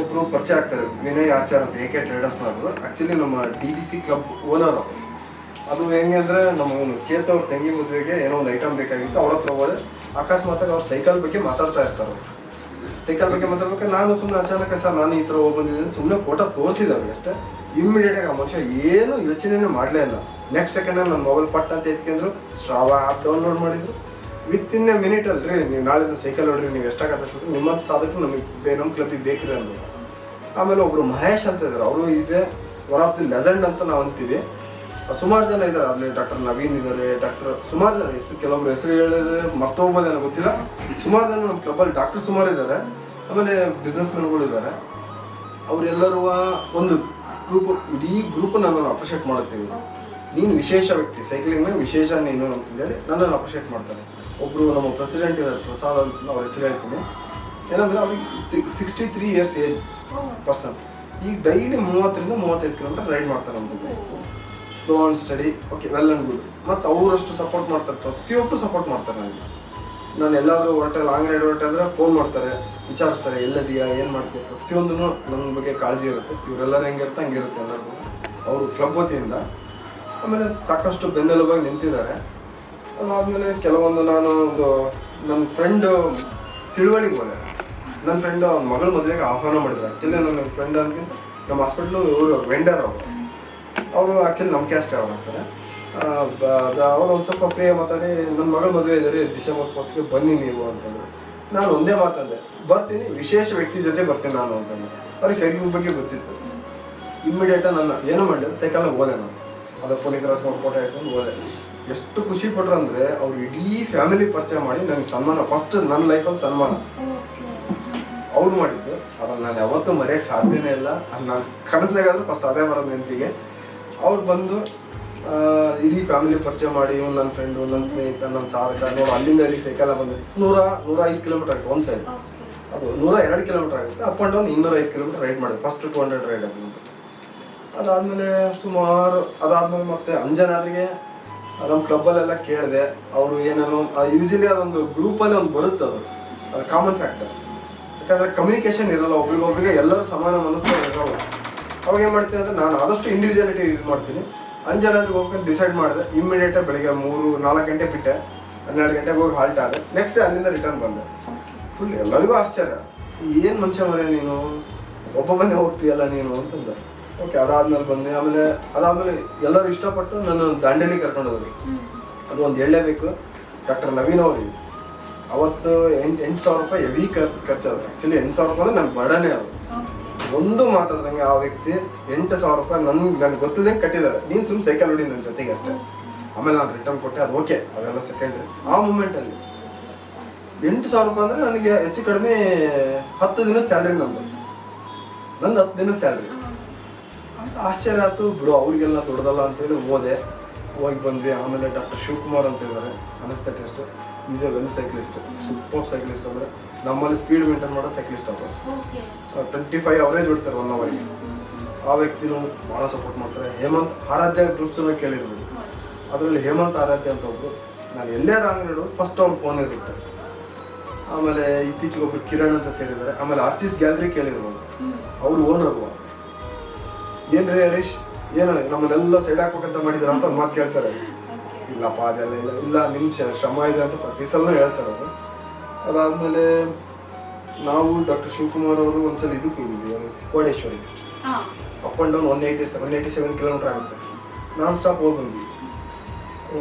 C: ಒಬ್ಬರು ಪರಿಚಯ ಆಗ್ತಾರೆ, ವಿನಯ್ ಆಚಾರ್ ಅಂತ ಎ ಕೆ ಟ್ರೇಡರ್ಸ್ನವರು ಆ್ಯಕ್ಚುಲಿ ನಮ್ಮ D B C club owner ಅದು ಹೆಂಗೆ ಅಂದರೆ, ನಮ್ಮ ಚೇತ್ ಅವ್ರ ತಂಗಿ ಮದುವೆಗೆ ಏನೋ ಒಂದು ಐಟಮ್ ಬೇಕಾಗಿತ್ತು, ಅವ್ರ ಹತ್ರ ಹೋದೆ. ಅಕಸ್ಮಾತಾಗಿ ಅವ್ರು ಸೈಕಲ್ ಬಗ್ಗೆ ಮಾತಾಡ್ತಾ ಇರ್ತಾರೆ ಸೈಕಲ್ ಬಗ್ಗೆ ಮಾತಾಡ್ಬೇಕಾದ್ರೆ ನಾನು ಸುಮ್ಮನೆ ಅಚಾನಕ ಸರ್, ನಾನು ಈ ಥರ ಹೋಗಿ ಬಂದಿದ್ದೀನಿ ಸುಮ್ಮನೆ ಫೋಟೋ ತೋರಿಸಿದ್ದಾರೆ ಅಷ್ಟೇ. ಇಮ್ಮಿಡಿಯೇಟಾಗಿ ಆ ಮನುಷ್ಯ ಏನು ಯೋಚನೆನೇ ಮಾಡಲೇ ಇಲ್ಲ. ನೆಕ್ಸ್ಟ್ ಸೆಕೆಂಡ್ ನನ್ನ ಮೊಬೈಲ್ ಪಟ್ ಅಂತ ಎತ್ಕೊಂಡ್ರು ಸ್ಟ್ರಾವ ಆ್ಯಪ್ ಡೌನ್ಲೋಡ್ ಮಾಡಿದ್ರು. ವಿತ್ ಇನ್ ಎ ಮಿನಿಟ್ ಅಲ್ರಿ ನೀವು ನಾಳೆ ಸೈಕಲ್ ಹೊಡ್ರಿ, ನೀವು ಎಷ್ಟು ಎಷ್ಟಾಗತ್ತೆ ನಿಮ್ಮಂತ ಸಾಧಕ ನಮಗೆ ನಮ್ಮ ಕ್ಲಬ್ಬಿಗೆ ಬೇಕ್ರಿ ಅಂದರು. ಆಮೇಲೆ ಒಬ್ಬರು ಮಹೇಶ್ ಅಂತ ಇದ್ದಾರೆ ಅವರು is a one of the legend ಅಂತ ನಾವು ಅಂತೀವಿ. ಸುಮಾರು ಜನ ಇದ್ದಾರೆ ಅಲ್ಲಿ ಡಾಕ್ಟರ್ ನವೀನ್ ಇದ್ದಾರೆ ಡಾಕ್ಟರ್ ಸುಮಾರು ಜನ ಹೆಸರು, ಕೆಲವೊಬ್ರು ಹೆಸರು ಹೇಳಿದ್ರೆ ಮರ್ತೋಗ್ಬೋದೇನೋ ಗೊತ್ತಿಲ್ಲ. ಸುಮಾರು ಜನ ನಮ್ಮ ಕ್ಲಬ್ಬಲ್ಲಿ ಡಾಕ್ಟರ್ ಸುಮಾರು ಇದ್ದಾರೆ ಆಮೇಲೆ ಬಿಸ್ನೆಸ್ ಮೆನ್ಗಳು ಇದ್ದಾರೆ ಅವರೆಲ್ಲರೂ ಒಂದು ಗ್ರೂಪ್ ಇಡೀ ಗ್ರೂಪ್ ನನ್ನನ್ನು ಅಪ್ರಿಷಿಯೇಟ್ ಮಾಡುತ್ತೇವೆ ನೀನು ವಿಶೇಷ ವ್ಯಕ್ತಿ ಸೈಕ್ಲಿಂಗ್ನ ವಿಶೇಷ ನೀನು ಅಂತಂದೇಳಿ ನನ್ನನ್ನು ಅಪ್ರಿಷಿಯೇಟ್ ಮಾಡ್ತಾರೆ. ಒಬ್ಬರು ನಮ್ಮ ಪ್ರೆಸಿಡೆಂಟ್ ಇದ್ದಾರೆ, ಪ್ರಸಾದ್ ಅಂತ ಅವ್ರ ಹೆಸರು ಹೇಳ್ತೀನಿ. ಏನಂದ್ರೆ ಅವ್ರಿಗೆ sixty three years age person ಈಗ ಡೈಲಿ ಮೂವತ್ತರಿಂದ ಮೂವತ್ತೈದು ಕಿಲೋಮೀಟರ್ ರೈಡ್ ಮಾಡ್ತಾರೆ ನಮ್ಮ ಜೊತೆ. Slow and steady okay well and good ಮತ್ತು ಅವರಷ್ಟು ಸಪೋರ್ಟ್ ಮಾಡ್ತಾರೆ ಪ್ರತಿಯೊಬ್ಬರು ಸಪೋರ್ಟ್ ಮಾಡ್ತಾರೆ ನನಗೆ. ನಾನು ಎಲ್ಲಾದರೂ ಹೊರಟೆ ಲಾಂಗ್ ರೈಡ್ ಹೊರಟೆ ಅಂದರೆ ಫೋನ್ ಮಾಡ್ತಾರೆ, ವಿಚಾರಿಸ್ತಾರೆ, ಎಲ್ಲದೀಯಾ, ಏನು ಮಾಡ್ತೀಯ? ಪ್ರತಿಯೊಂದೂ ನನ್ನ ಬಗ್ಗೆ ಕಾಳಜಿ ಇರುತ್ತೆ. ಇವರೆಲ್ಲರೂ ಹೆಂಗಿರುತ್ತೆ ಹಂಗಿರುತ್ತೆ ಎಲ್ಲರಿಗೂ. ಅವರು ಕ್ಲಬ್ ವತಿಯಿಂದ ಆಮೇಲೆ ಸಾಕಷ್ಟು ಬೆನ್ನೆಲುಬಾಗಿ ನಿಂತಿದ್ದಾರೆ. ಅದಾದಮೇಲೆ ಕೆಲವೊಂದು ನಾನು ಒಂದು ನನ್ನ ಫ್ರೆಂಡು ತಿಳುವಳಿಗೆ ಹೋದೆ ನನ್ನ ಫ್ರೆಂಡ್ ಅವ್ನ ಮಗಳ ಮದುವೆಗೆ ಆಹ್ವಾನ ಮಾಡಿದ್ರು. ಆ್ಯಕ್ಚುಲಿ ನನ್ನ ಫ್ರೆಂಡ್ ಅಂದ್ಕಿಂತ ನಮ್ಮ ಹಾಸ್ಪಿಟ್ಲು ಇವರು ವೆಂಡರ್ ಅವರು. ಅವರು ಆ್ಯಕ್ಚುಲಿ ನಮ್ಮ ಕ್ಯಾಸ್ಟ್ ಅವ್ರು ಆಗ್ತಾರೆ ಅವರು ಒಂದು ಸ್ವಲ್ಪ ಪ್ರಿಯ ಮಾತಾಡಿ ನನ್ನ ಮಗಳ ಮದುವೆ ಇದ್ದಾರೆ ಡಿಸೆಂಬರ್ ಫೋರ್ತ್ಗೆ ಬನ್ನಿ ನೀವು ಅಂತಂದ್ರೆ. ನಾನು ಒಂದೇ ಮಾತಂದೆ, ಬರ್ತೀನಿ, ವಿಶೇಷ ವ್ಯಕ್ತಿ ಜೊತೆ ಬರ್ತೀನಿ ನಾನು ಅಂತಂದೆ ಅವ್ರಿಗೆ ಸೈಕಲ್ ಬಗ್ಗೆ ಗೊತ್ತಿತ್ತು. ಇಮ್ಮಿಡಿಯೇಟ್ ನಾನು ಏನು ಮಾಡಿದೆ ಸೈಕಲ್ ಹೋದೆ ನಾನು. ಅದು ಪುನೀತ್ ರಾಜ್ಕುಮಾರ್ ಫೋಟೋ ಇಟ್ಕೊಂಡು ಹೋದೆ. ಎಷ್ಟು ಖುಷಿ ಪಟ್ರು ಅಂದರೆ, ಅವ್ರು ಇಡೀ ಫ್ಯಾಮಿಲಿ ಪರಿಚಯ ಮಾಡಿ ನನಗೆ ಸನ್ಮಾನ ಫಸ್ಟ್ ನನ್ನ ಲೈಫಲ್ಲಿ ಸನ್ಮಾನ. ಅವ್ರು ಮಾಡಿದ್ದು, ಅದನ್ನ ನಾನು ಯಾವತ್ತೂ ಮರೆಯೋಕ್ಕೆ ಸಾಧ್ಯನೇ ಇಲ್ಲ. ನಾನು ಕನಸಿನಾಗಾದ್ರೂ ಫಸ್ಟ್ ಅದೇ ಬರೋದು ನೆನಪಿಗೆ. ಅವ್ರು ಬಂದು ಇಡೀ ಫ್ಯಾಮಿಲಿ ಪರಿಚಯ ಮಾಡಿ ಇವ್ನು ನನ್ನ ಫ್ರೆಂಡು ನನ್ನ ಸ್ನೇಹಿತ ನನ್ನ ಸಾಧಕ ನೋಡು ಅಲ್ಲಿಂದ ಅಲ್ಲಿ ಸೈಕಲ್ ಬಂದು ನೂರ ನೂರ ಐದು ಕಿಲೋಮೀಟರ್ ಆಗುತ್ತೆ ಒಂದು ಸೈಡ್ ಅದು ನೂರ ಎರಡು ಕಿಲೋಮೀಟರ್ ಆಗುತ್ತೆ. ಅಪ್ ಆ್ಯಂಡ್ ಡೌನ್ ಇನ್ನೂರ ಐದು ಕಿಲೋಮೀಟರ್ ರೈಡ್ ಮಾಡಿದೆ ಫಸ್ಟ್ ಟು ಹಂಡ್ರೆಡ್ ರೈಡ್ ಆಗಿ ಅದಾದಮೇಲೆ ಸುಮಾರು ಅದಾದಮೇಲೆ ಮತ್ತೆ ಅಂಜನಾದ್ರಿಗೆ ನಮ್ಮ ಕ್ಲಬ್ಬಲ್ಲೆಲ್ಲ ಕೇಳಿದೆ. ಅವರು ಏನೇನು ಯೂಶಲಿ ಅದೊಂದು ಗ್ರೂಪಲ್ಲಿ ಒಂದು ಬರುತ್ತೆ ಅದು. ಅದು ಕಾಮನ್ ಫ್ಯಾಕ್ಟರ್ ಯಾಕಂದರೆ ಕಮ್ಯುನಿಕೇಷನ್ ಇರಲ್ಲ ಒಬ್ರಿಗೊಬ್ರಿಗೆ ಎಲ್ಲರೂ ಸಮಾನ ಮನಸ್ಸು ಇರೋಲ್ಲ. ಅವಾಗ ಏನು ಮಾಡ್ತೀನಿ ಅಂದರೆ ನಾನು ಆದಷ್ಟು ಇಂಡಿವಿಜುವಾಲಿಟಿ ಯೂಸ್ ಮಾಡ್ತೀನಿ. ಅಂಜನಾದ್ರಿಗೆ ಹೋಗ್ಕೊಂಡು ಡಿಸೈಡ್ ಮಾಡಿದೆ. ಇಮ್ಮಿಡಿಯೇಟಾಗಿ ಬೆಳಿಗ್ಗೆ ಮೂರು ನಾಲ್ಕು ಗಂಟೆ ಬಿಟ್ಟೆ. ಹನ್ನೆರಡು ಗಂಟೆಗೆ ಹೋಗಿ ಹಾಲ್ಟ್ ಆದೆ. ನೆಕ್ಸ್ಟ್ ಡೇ ಅಲ್ಲಿಂದ ರಿಟರ್ನ್ ಬಂದೆ. ಫುಲ್ ಎಲ್ಲರಿಗೂ ಆಶ್ಚರ್ಯ. ಏನು ಮನುಷ್ಯ ಮರೆ ನೀನು? ಒಬ್ಬೊಬ್ಬನೇ ಹೋಗ್ತೀಯಲ್ಲ ನೀನು ಅಂತಂದ. ಓಕೆ ಅದಾದ್ಮೇಲೆ ಬಂದೆ. ಆಮೇಲೆ ಅದಾದ್ಮೇಲೆ ಎಲ್ಲರೂ ಇಷ್ಟಪಟ್ಟು ನನ್ನ ದಾಂಡೇಲಿ ಕರ್ಕೊಂಡು ಹೋದ್ರು ಅದು ಒಂದು ಹೇಳಲೇಬೇಕು ಡಾಕ್ಟರ್ ನವೀನ್ ಅವರು ಅವತ್ತು ಎಂಟು ಎಂಟು ಸಾವಿರ ರೂಪಾಯಿ ಹೆವಿ ಖರ್ಚು ಖರ್ಚದು ಆ್ಯಕ್ಚುಲಿ ಎಂಟು ಸಾವಿರ ರೂಪಾಯಿ ಅಂದ್ರೆ ನನ್ನ ಬಡನೇ ಅದು. ಒಂದು ಮಾತಾಡ್ದಂಗೆ ಆ ವ್ಯಕ್ತಿ ಎಂಟು ಸಾವಿರ ರೂಪಾಯಿ ನನ್ಗೆ ನನಗೆ ಗೊತ್ತಿದ್ದಂಗೆ ಕಟ್ಟಿದ್ದಾರೆ. ನೀನು ಸುಮ್ಮನೆ ಸೈಕಲ್ ಹೊಡಿ ನನ್ನ ಜೊತೆಗೆ ಅಷ್ಟೇ. ಆಮೇಲೆ ನಾನು ರಿಟರ್ನ್ ಕೊಟ್ಟೆ, ಅದು ಓಕೆ ಅವೆಲ್ಲ ಸೆಕೆಂಡ್ರಿ ಆ ಮೂಮೆಂಟಲ್ಲಿ ಎಂಟು ಸಾವಿರ ರೂಪಾಯಿ ಅಂದರೆ ನನಗೆ ಹೆಚ್ಚು ಕಡಿಮೆ ಹತ್ತು ದಿನ ಸ್ಯಾಲ್ರಿ ನಂದು. ನಂದು ಹತ್ತು ದಿನ ಸ್ಯಾಲ್ರಿ ಅಂತ ಆಶ್ಚರ್ಯ ಆಯ್ತು. ಬಿಡು, ಅವ್ರಿಗೆಲ್ಲ ದೊಡ್ಡದಲ್ಲ ಅಂತೇಳಿ ಹೋದೆ. ಹೋಗಿ ಬಂದ್ವಿ. ಆಮೇಲೆ ಡಾಕ್ಟರ್ ಶಿವಕುಮಾರ್ ಅಂತ ಇದ್ದಾರೆ anaesthetist is a well cyclist super cyclist ಅಂದರೆ. ನಮ್ಮಲ್ಲಿ ಸ್ಪೀಡ್ ಮೇಂಟೈನ್ ಮಾಡೋ ಸೈಕ್ಲಿಸ್ಟ್ ಅವರು ಟ್ವೆಂಟಿ ಫೈವ್ ಅವರೇಜ್ ಬಿಡ್ತಾರೆ ಒನ್ ಅವರ್ಗೆ ಆ ವ್ಯಕ್ತಿನೂ ಭಾಳ ಸಪೋರ್ಟ್ ಮಾಡ್ತಾರೆ. ಹೇಮಂತ್ ಆರಾಧ್ಯ ಗ್ರೂಪ್ಸನ್ನ ಕೇಳಿರ್ಬೋದು ಅದರಲ್ಲಿ ಹೇಮಂತ್ ಆರಾಧ್ಯ ಅಂತ ಒಬ್ಬರು ನಾನು ಎಲ್ಲೇ ರಾಂಗ್ ಫಸ್ಟ್ ಅವ್ರ ಫೋನ್ ಇರುತ್ತೆ. ಆಮೇಲೆ ಇತ್ತೀಚೆಗೆ ಒಬ್ರು ಕಿರಣ್ ಅಂತ ಸೇರಿದ್ದಾರೆ. ಆಮೇಲೆ ಆರ್ಟಿಸ್ಟ್ ಗ್ಯಾಲರಿ ಕೇಳಿರ್ಬೋದು ಅವ್ರು. ಓನರ್ ಏನ್ರಿ ಹರೀಶ್? ಏನು ನಮ್ಮನ್ನೆಲ್ಲ ಸೈಡ್ ಹಾಕ್ಬೇಕಂತ ಮಾಡಿದಾರೆ ಅಂತ ಮಾತು ಕೇಳ್ತಾರೆ. <laughs> ಇಲ್ಲಪ್ಪ ಅದೆಲ್ಲ ಇಲ್ಲ. ಇಲ್ಲ ನಿಮ್ ಶ್ರಮ ಇದೆ ಅಂತ ಪ್ರತಿ ಸಲ ಹೇಳ್ತಾರೆ ಅವರು. ಅದಾದ್ಮೇಲೆ ನಾವು ಡಾಕ್ಟರ್ ಶಿವಕುಮಾರ್ ಅವರು ಒಂದ್ಸಲ ಇದಕ್ಕೆ ಹೋಗಿದ್ವಿ Kodeshwari ಕೋಡೇಶ್ವರಿಗೆ up and down one eighty seven eighty seven kilometre ಆಗುತ್ತೆ. ನಾನ್ ಸ್ಟಾಪ್ ಹೋಗಿ ಬಂದ್ವಿ.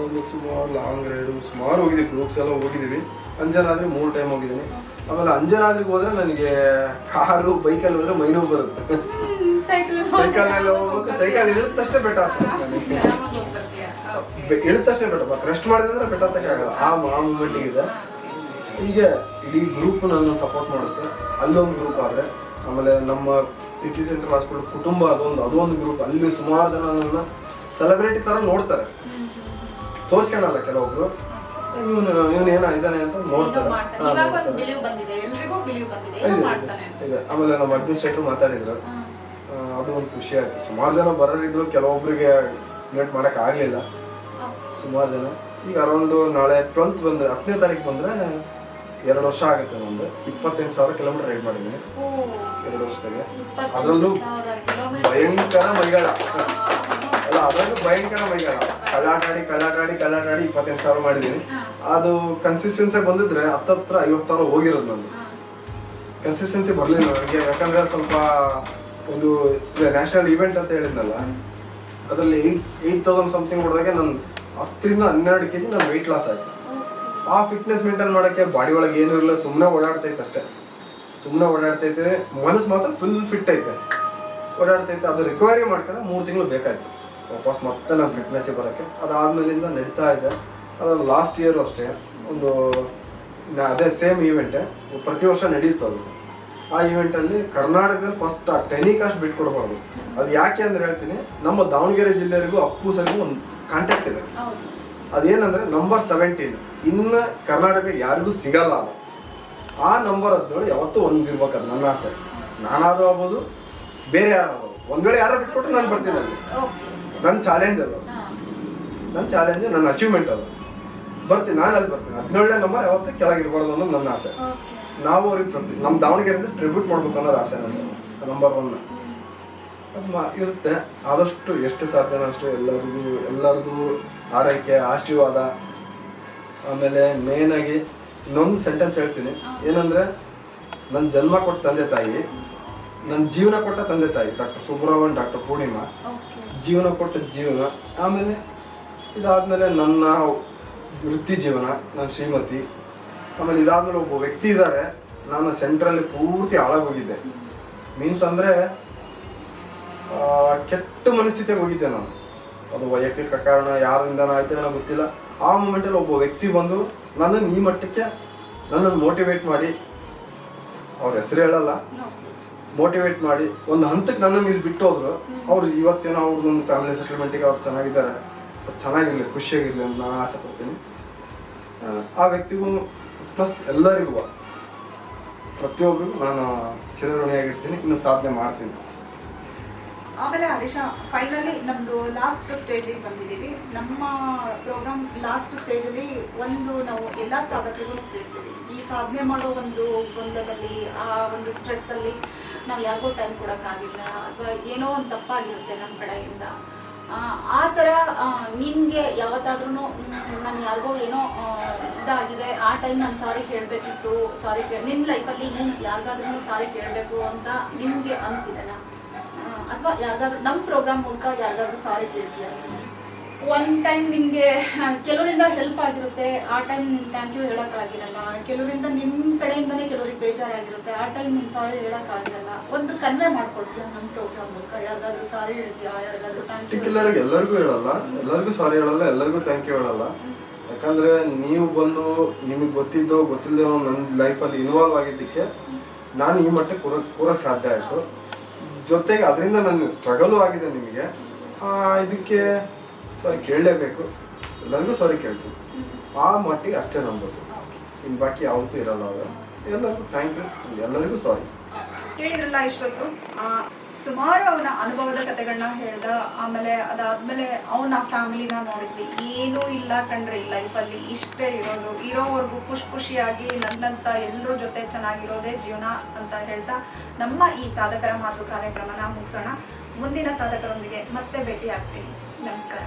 C: ಒಂದು ಸುಮಾರು ಲಾಂಗ್ ರೈಡು ಸುಮಾರು ಹೋಗಿದ್ವಿ ಗ್ರೂಪ್ಸ್ ಎಲ್ಲ ಹೋಗಿದ್ದೀವಿ. ಅಂಜನಾದ್ರಿ ಮೂರು ಟೈಮ್ ಹೋಗಿದ್ದೀನಿ. ಆಮೇಲೆ ಅಂಜನಾದ್ರಿಗೆ ಹೋದ್ರೆ ನನಗೆ ಕಾರು ಬೈಕಲ್ಲಿ ಹೋದ್ರೆ ಮೈನೂ ಬರುತ್ತೆ.
A: ಸೈಕಲ್
C: ಸೈಕಲ್ನಲ್ಲಿ ಹೋಗ್ಬೇಕು. ಸೈಕಲ್ ಇಳಿದ ತಕ್ಷಣ ಬೆಟ್ಟ ಇಳಿದ ತಕ್ಷಣ ಬೆಟ್ಟ ರೆಸ್ಟ್ ಮಾಡಿದ್ರೆ ಬೆಟ್ಟ ಆಗಲ್ಲ. ಆ ಆ ಮೂಮೆಂಟಿಗೆ ಇದೆ. ಹೀಗೆ ಇಡೀ ಗ್ರೂಪ್ ನನ್ನ ಸಪೋರ್ಟ್ ಮಾಡುತ್ತೆ. ಅಲ್ಲೊಂದು ಗ್ರೂಪ್ ಆದರೆ ಆಮೇಲೆ ನಮ್ಮ ಸಿಟಿ ಸೆಂಟರ್ ಹಾಸ್ಪಿಟಲ್ ಕುಟುಂಬ ಅದೊಂದು ಅದೊಂದು ಗ್ರೂಪ್ ಅಲ್ಲಿ ಸುಮಾರು ಜನ ನನ್ನ ಸೆಲೆಬ್ರಿಟಿ ಥರ ನೋಡ್ತಾರೆ. ತೋರಿಸ್ಕೊಳಲ್ಲ ಕೆಲವೊಬ್ರು. ಇವನು ಇವನು ಏನೋ ಇದ್ದಾನೆ ಅಂತ ನೋಡ್ತಾರೆ. ಇದೆ, ಆಮೇಲೆ ನಮ್ಮ ಅಡ್ಮಿನಿಸ್ಟ್ರೇಟರ್ ಮಾತಾಡಿದ್ರು. ಅದು ಒಂದು ಖುಷಿ ಆಯ್ತು. ಸುಮಾರು ಜನ ಬರೋರಿದ್ರು ಕೆಲವೊಬ್ಬರಿಗೆ ಮೀಟ್ ಮಾಡಕ್ ಆಗ್ಲಿಲ್ಲ. ಸುಮಾರು ಜನ. ಈಗ ಅರೌಂಡ್ ನಾಳೆ ಟ್ವೆಲ್ತ್ ಬಂದ್ರೆ ಹತ್ತನೇ ತಾರೀಕು ಬಂದ್ರೆ ಎರಡು ವರ್ಷ ಆಗುತ್ತೆ ನಂದು ಇಪ್ಪತ್ತೆಂಟು ಸಾವಿರ ಕಿಲೋಮೀಟರ್ ರೈಡ್ ಮಾಡಿದ್ದೀನಿ. ಎರಡು ವರ್ಷದಾಗೆ ಅದರಲ್ಲೂ ಭಯಂಕರ ಮೈಗಾಳ. ಅಲ್ಲ ಅದರಲ್ಲೂ ಭಯಂಕರ ಮೈಗಾಳ. ಕಳ್ಳಾಟಾಡಿ ಕಳ್ಳಾಟಾಡಿ ಕಳ್ಳಾಟಾಡಿ ಇಪ್ಪತ್ತೆಂಟು ಸಾವಿರ ಮಾಡಿದ್ದೀನಿ. ಅದು ಕನ್ಸಿಸ್ಟೆನ್ಸಿ ಬಂದಿದ್ರೆ ಹತ್ತತ್ರ ಐವತ್ತು ಸಾವಿರ ಹೋಗಿರೋದು ನಂದು ಕನ್ಸಿಸ್ಟೆನ್ಸಿ ಬರಲಿಲ್ಲ ನನಗೆ ಯಾಕಂದ್ರೆ ಸ್ವಲ್ಪ ಒಂದು ನ್ಯಾಷನಲ್ ಇವೆಂಟ್ ಅಂತ ಹೇಳಿದ್ನಲ್ಲ ಅದರಲ್ಲಿ ಏಯ್ಟ್ ಏಯ್ಟ್ ತೌಸಂಡ್ ಸಮಥಿಂಗ್ ಹೊಡೆದಾಗ ನಾನು ಹತ್ತರಿಂದ ಹನ್ನೆರಡು ಕೆ ಜಿ ನಾನು ವೆಯ್ಟ್ ಲಾಸ್ ಆಯ್ತು. ಆ ಫಿಟ್ನೆಸ್ ಮೇಂಟೈನ್ ಮಾಡೋಕ್ಕೆ ಬಾಡಿ ಒಳಗೆ ಏನೂ ಇರಲ್ಲ ಸುಮ್ಮನೆ ಓಡಾಡ್ತೈತೆ ಅಷ್ಟೇ. ಸುಮ್ಮನೆ ಓಡಾಡ್ತೈತೆ ಮನಸ್ಸು ಮಾತ್ರ ಫುಲ್ ಫಿಟ್ ಐತೆ. ಓಡಾಡ್ತೈತೆ ಅದು ರಿಕವರಿ ಮಾಡ್ಕೊಂಡು ಮೂರು ತಿಂಗಳು ಬೇಕಾಯ್ತು. ವಾಪಸ್ ಮತ್ತೆ ನಾನು ಫಿಟ್ನೆಸ್ಸಿಗೆ ಬರೋಕ್ಕೆ. ಅದಾದ್ಮೇಲಿಂದ ನಡೀತಾ ಇದೆ. ಅದು ಲಾಸ್ಟ್ ಇಯರು ಅಷ್ಟೇ. ಒಂದು ಅದೇ ಸೇಮ್ ಈವೆಂಟೇ ಪ್ರತಿ ವರ್ಷ ನಡೆಯುತ್ತೆ ಅದು. ಆ ಈವೆಂಟಲ್ಲಿ ಕರ್ನಾಟಕದಲ್ಲಿ ಫಸ್ಟ್ ಆ ಟೆನಿಕಾಸ್ಟ್ ಬಿಟ್ಕೊಡ್ಬಾರ್ದು ಅದು ಯಾಕೆ ಅಂದ್ರೆ ಹೇಳ್ತೀನಿ, ನಮ್ಮ ದಾವಣಗೆರೆ ಜಿಲ್ಲೆರಿಗೂ ಅಪ್ಪು ಸರಿಗೂ ಒಂದು ಕಾಂಟ್ಯಾಕ್ಟ್ ಇದೆ. ಅದೇನಂದ್ರೆ ನಂಬರ್ ಸೆವೆಂಟೀನ್ ಇನ್ನು ಕರ್ನಾಟಕ ಯಾರಿಗೂ ಸಿಗಲ್ಲ ಅದು. ಆ ನಂಬರ್ ಹದಿನೇಳು ಯಾವತ್ತೂ ಒಂದು ಇರ್ಬೇಕು ನನ್ನ ಆಸೆ. ನಾನಾದ್ರೂ ಆಗ್ಬೋದು ಬೇರೆ ಯಾರಾದ್ರು ಒಂದ್ ವೇಳೆ ಯಾರು ಬಿಟ್ಕೊಟ್ರೆ ನಾನು ಬರ್ತೀನಿ ಅಲ್ಲಿ. ನನ್ನ ಚಾಲೆಂಜ್ ಅದು. ನನ್ನ ಚಾಲೆಂಜ್ ನನ್ನ ಅಚೀವ್ಮೆಂಟ್ ಅದು. ಬರ್ತೀನಿ ನಾನು ಅಲ್ಲಿ ಬರ್ತೀನಿ. ಹದಿನೇಳನೇ ನಂಬರ್ ಯಾವತ್ತೂ ಕೆಳಗಿರ್ಬಾರ್ದು ಅನ್ನೋದು ನನ್ನ ಆಸೆ. ನಾವು ಅವ್ರಿಗೆ ಪ್ರತಿ ನಮ್ಮ ದಾವಣಗೆರೆಯಿಂದ ಟ್ರಿಬ್ಯೂಟ್ ಮಾಡ್ಬೇಕು ಅನ್ನೋದು ಆಸೆ ನನ್ನ ನಂಬರ್ ಒನ್ ಅದು ಇರುತ್ತೆ. ಆದಷ್ಟು ಎಷ್ಟು ಸಾಧ್ಯನೋ ಅಷ್ಟು ಎಲ್ಲರಿಗೂ ಎಲ್ಲರದು ಆರೈಕೆ ಆಶೀರ್ವಾದ ಆಮೇಲೆ ಮೇನ್ ಆಗಿ ಇನ್ನೊಂದು ಸೆಂಟೆನ್ಸ್ ಹೇಳ್ತೀನಿ. ಏನಂದ್ರೆ ನನ್ನ ಜನ್ಮ ಕೊಟ್ಟ ತಂದೆ ತಾಯಿ ನನ್ನ ಜೀವನ ಕೊಟ್ಟ ತಂದೆ ತಾಯಿ ಡಾಕ್ಟರ್ ಸುಬ್ರಹ್ಮಣ್ಯ ಡಾಕ್ಟರ್ ಪೂರ್ಣಿಮಾ ಜೀವನ ಕೊಟ್ಟ ಜೀವನ ಆಮೇಲೆ ಇದಾದ್ಮೇಲೆ ನನ್ನ ವೃತ್ತಿ ಜೀವನ ನನ್ನ ಶ್ರೀಮತಿ. ಆಮೇಲೆ ಇದಾದ್ಮೇಲೆ ಒಬ್ಬ ವ್ಯಕ್ತಿ ಇದ್ದಾರೆ ನಾನು ಸೆಂಟ್ರಲ್ಲಿ ಪೂರ್ತಿ ಹಾಳಾಗೋಗಿದ್ದೆ. ಮೀನ್ಸ್ ಅಂದರೆ ಕೆಟ್ಟ ಮನಸ್ಥಿತಿಗೆ ಹೋಗಿದ್ದೆ ನಾನು. ಅದು ವೈಯಕ್ತಿಕ ಕಾರಣ, ಯಾರಿಂದ ಆಯ್ತು ಏನೋ ಗೊತ್ತಿಲ್ಲ. ಆ ಮೂಮೆಂಟಲ್ಲಿ ಒಬ್ಬ ವ್ಯಕ್ತಿ ಬಂದು ನನ್ನನ್ನು ಈ ಮಟ್ಟಕ್ಕೆ ನನ್ನನ್ನು ಮೋಟಿವೇಟ್ ಮಾಡಿ, ಅವ್ರ ಹೆಸರು ಹೇಳಲ್ಲ ಮೋಟಿವೇಟ್ ಮಾಡಿ ಒಂದು ಹಂತಕ್ಕೆ ನನ್ನ ಇಲ್ಲಿ ಬಿಟ್ಟು ಹೋದ್ರು ಅವ್ರು ಇವತ್ತೇನೋ ಅವ್ರದ್ದೊಂದು ಫ್ಯಾಮಿಲಿ ಸೆಟಲ್ಮೆಂಟಿಗೆ ಅವ್ರು ಚೆನ್ನಾಗಿದ್ದಾರೆ. ಚೆನ್ನಾಗಿರ್ಲಿ, ಖುಷಿಯಾಗಿರ್ಲಿ ಅಂತ ನಾನು ಆಸೆ ಪಡ್ತೀನಿ. ಆ ವ್ಯಕ್ತಿಗೂ ಪ್ಲಸ್ ಎಲ್ಲರಿಗೂ, ಪ್ರತಿಯೊಬ್ಬರಿಗೂ ನಾನು ಚಿರಋಣಿಯಾಗಿರ್ತೀನಿ, ಇನ್ನು ಸಾಧನೆ ಮಾಡ್ತೀನಿ.
A: ಆಮೇಲೆ ಹರೀಶ ಫೈನಲಿ ನಮ್ದು ಲಾಸ್ಟ್ ಸ್ಟೇಜಿಗೆ ಬಂದಿದ್ದೀವಿ. ನಮ್ಮ ಪ್ರೋಗ್ರಾಮ್ ಲಾಸ್ಟ್ ಸ್ಟೇಜಲ್ಲಿ ಒಂದು ನಾವು ಎಲ್ಲ ಸಾಧಕರಿಗೂ ಕೇಳ್ತೀವಿ. ಈ ಸಾಧನೆ ಮಾಡೋ ಒಂದು ಗೊಂದಲದಲ್ಲಿ ಆ ಒಂದು ಸ್ಟ್ರೆಸ್ಸಲ್ಲಿ ನಾವು ಯಾರಿಗೂ ಟೈಮ್ ಕೊಡೋಕ್ಕಾಗಿಲ್ಲ ಅಥವಾ ಏನೋ ಒಂದು ತಪ್ಪಾಗಿರುತ್ತೆ ನಮ್ಮ ಕಡೆಯಿಂದ. ಆ, ಥರ ನಿನಗೆ ಯಾವತ್ತಾದ್ರೂ ನಾನು ಯಾರಿಗೋ ಏನೋ ಇದಾಗಿದೆ ಆ ಟೈಮ್ ನಾನು ಸಾರಿ ಕೇಳಬೇಕಿತ್ತು ಸಾರಿ ಕೇಳಿ ನಿನ್ನ ಲೈಫಲ್ಲಿ ನೀನು ಯಾರಿಗಾದ್ರೂ ಸಾರಿ ಕೇಳಬೇಕು ಅಂತ ನಿಮಗೆ ಅನಿಸಿದೆನಾ? ಅಥವಾ ಯಾರಿಗಾದ್ರೂ ನಮ್ಮ ಪ್ರೋಗ್ರಾಮ್ ಮೂಲಕ ಯಾರಿಗಾದ್ರೂ ಸಾರಿ ಕೇಳ್ತೀಯ?
L: ಒನ್ ಟೈಮ್ ನಿಮಗೆ ಕೆಲವರಿಂದ ಹೆಲ್ಪ್ ಆಗಿರುತ್ತೆ ಆ ಟೈಮ್ ನಿಮ್ಮ ಥ್ಯಾಂಕ್ ಯು ಹೇಳೋಕ್ಕಾಗಿರಲ್ಲ ಕೆಲವರಿಂದ ನಿಮ್ಮ ಕಡೆಯಿಂದನೇ ಕೆಲವರಿಗೆ ಬೇಜಾರಾಗಿರುತ್ತೆ ಆ ಟೈಮ್ ನಿಮ್ಮ ಸಾರಿ ಹೇಳೋಕ್ಕಾಗಿರಲ್ಲ ಒಂದು ಕನ್ವೆ ಮಾಡ್ಕೊಡ್ತೀಯ ನಮ್ಮ ಪ್ರೋಗ್ರಾಮ್ ಮೂಲಕ? ಯಾರಿಗಾದ್ರೂ ಸಾರಿ ಹೇಳ್ತೀಯಾ? ಯಾರಿಗಾದ್ರೂ ಥ್ಯಾಂಕ್ ಯು
C: ಎಲ್ಲರಿಗೂ ಹೇಳಲ್ಲ ಎಲ್ಲರಿಗೂ ಸಾರಿ ಹೇಳಲ್ಲ ಎಲ್ಲರಿಗೂ ಥ್ಯಾಂಕ್ ಯು ಹೇಳಲ್ಲ. ಯಾಕಂದ್ರೆ ನೀವು ಬಂದು ನಿಮಗೆ ಗೊತ್ತಿದ್ದೋ ಗೊತ್ತಿಲ್ಲದೋ ನನ್ನ ಲೈಫಲ್ಲಿ ಇನ್ವಾಲ್ವ್ ಆಗಿದ್ದಕ್ಕೆ ನಾನು ಈ ಮಟ್ಟಕ್ಕೆ ಕೂರಕ್ ಕೂರಕ್ಕೆ ಸಾಧ್ಯ ಆಯಿತು. ಜೊತೆಗೆ ಅದರಿಂದ ನನ್ನ ಸ್ಟ್ರಗಲು ಆಗಿದೆ ನಿಮಗೆ. ಇದಕ್ಕೆ ಸಾರಿ ಕೇಳಲೇಬೇಕು. ಎಲ್ಲರಿಗೂ ಸಾರಿ ಕೇಳ್ತೀನಿ. ಆ ಮಟ್ಟಿಗೆ ಅಷ್ಟೇ ನಂಬೋದು. ಇನ್ನು ಬಾಕಿ ಯಾವತ್ತೂ ಇರಲ್ಲ ಅವಾಗ ಎಲ್ಲರಿಗೂ ಥ್ಯಾಂಕ್ ಯು ಎಲ್ಲರಿಗೂ ಸಾರಿ
A: ಕೇಳಿದ್ರಲ್ಲ ಇಷ್ಟೊತ್ತು? ಸುಮಾರು ಅವನ ಅನುಭವದ ಕಥೆಗಳನ್ನ ಹೇಳ್ದ, ಆಮೇಲೆ ಅದಾದ್ಮೇಲೆ ಅವನ ಫ್ಯಾಮಿಲಿನ ನೋಡಿದ್ವಿ. ಏನೂ ಇಲ್ಲ ಕಂಡ್ರೆ ಈ ಲೈಫಲ್ಲಿ ಇಷ್ಟೇ ಇರೋದು. ಇರೋವರೆಗೂ ಖುಷಿ ಖುಷಿಯಾಗಿ ನನ್ನಂತ ಎಲ್ಲರ ಜೊತೆ ಚೆನ್ನಾಗಿರೋದೇ ಜೀವನ ಅಂತ ಹೇಳ್ತಾ ನಮ್ಮ ಈ ಸಾಧಕರ ಮಾತು ಕಾರ್ಯಕ್ರಮನ ಮುಗಿಸೋಣ. ಮುಂದಿನ ಸಾಧಕರೊಂದಿಗೆ ಮತ್ತೆ ಭೇಟಿ ಆಗ್ತೀನಿ ನಮಸ್ಕಾರ.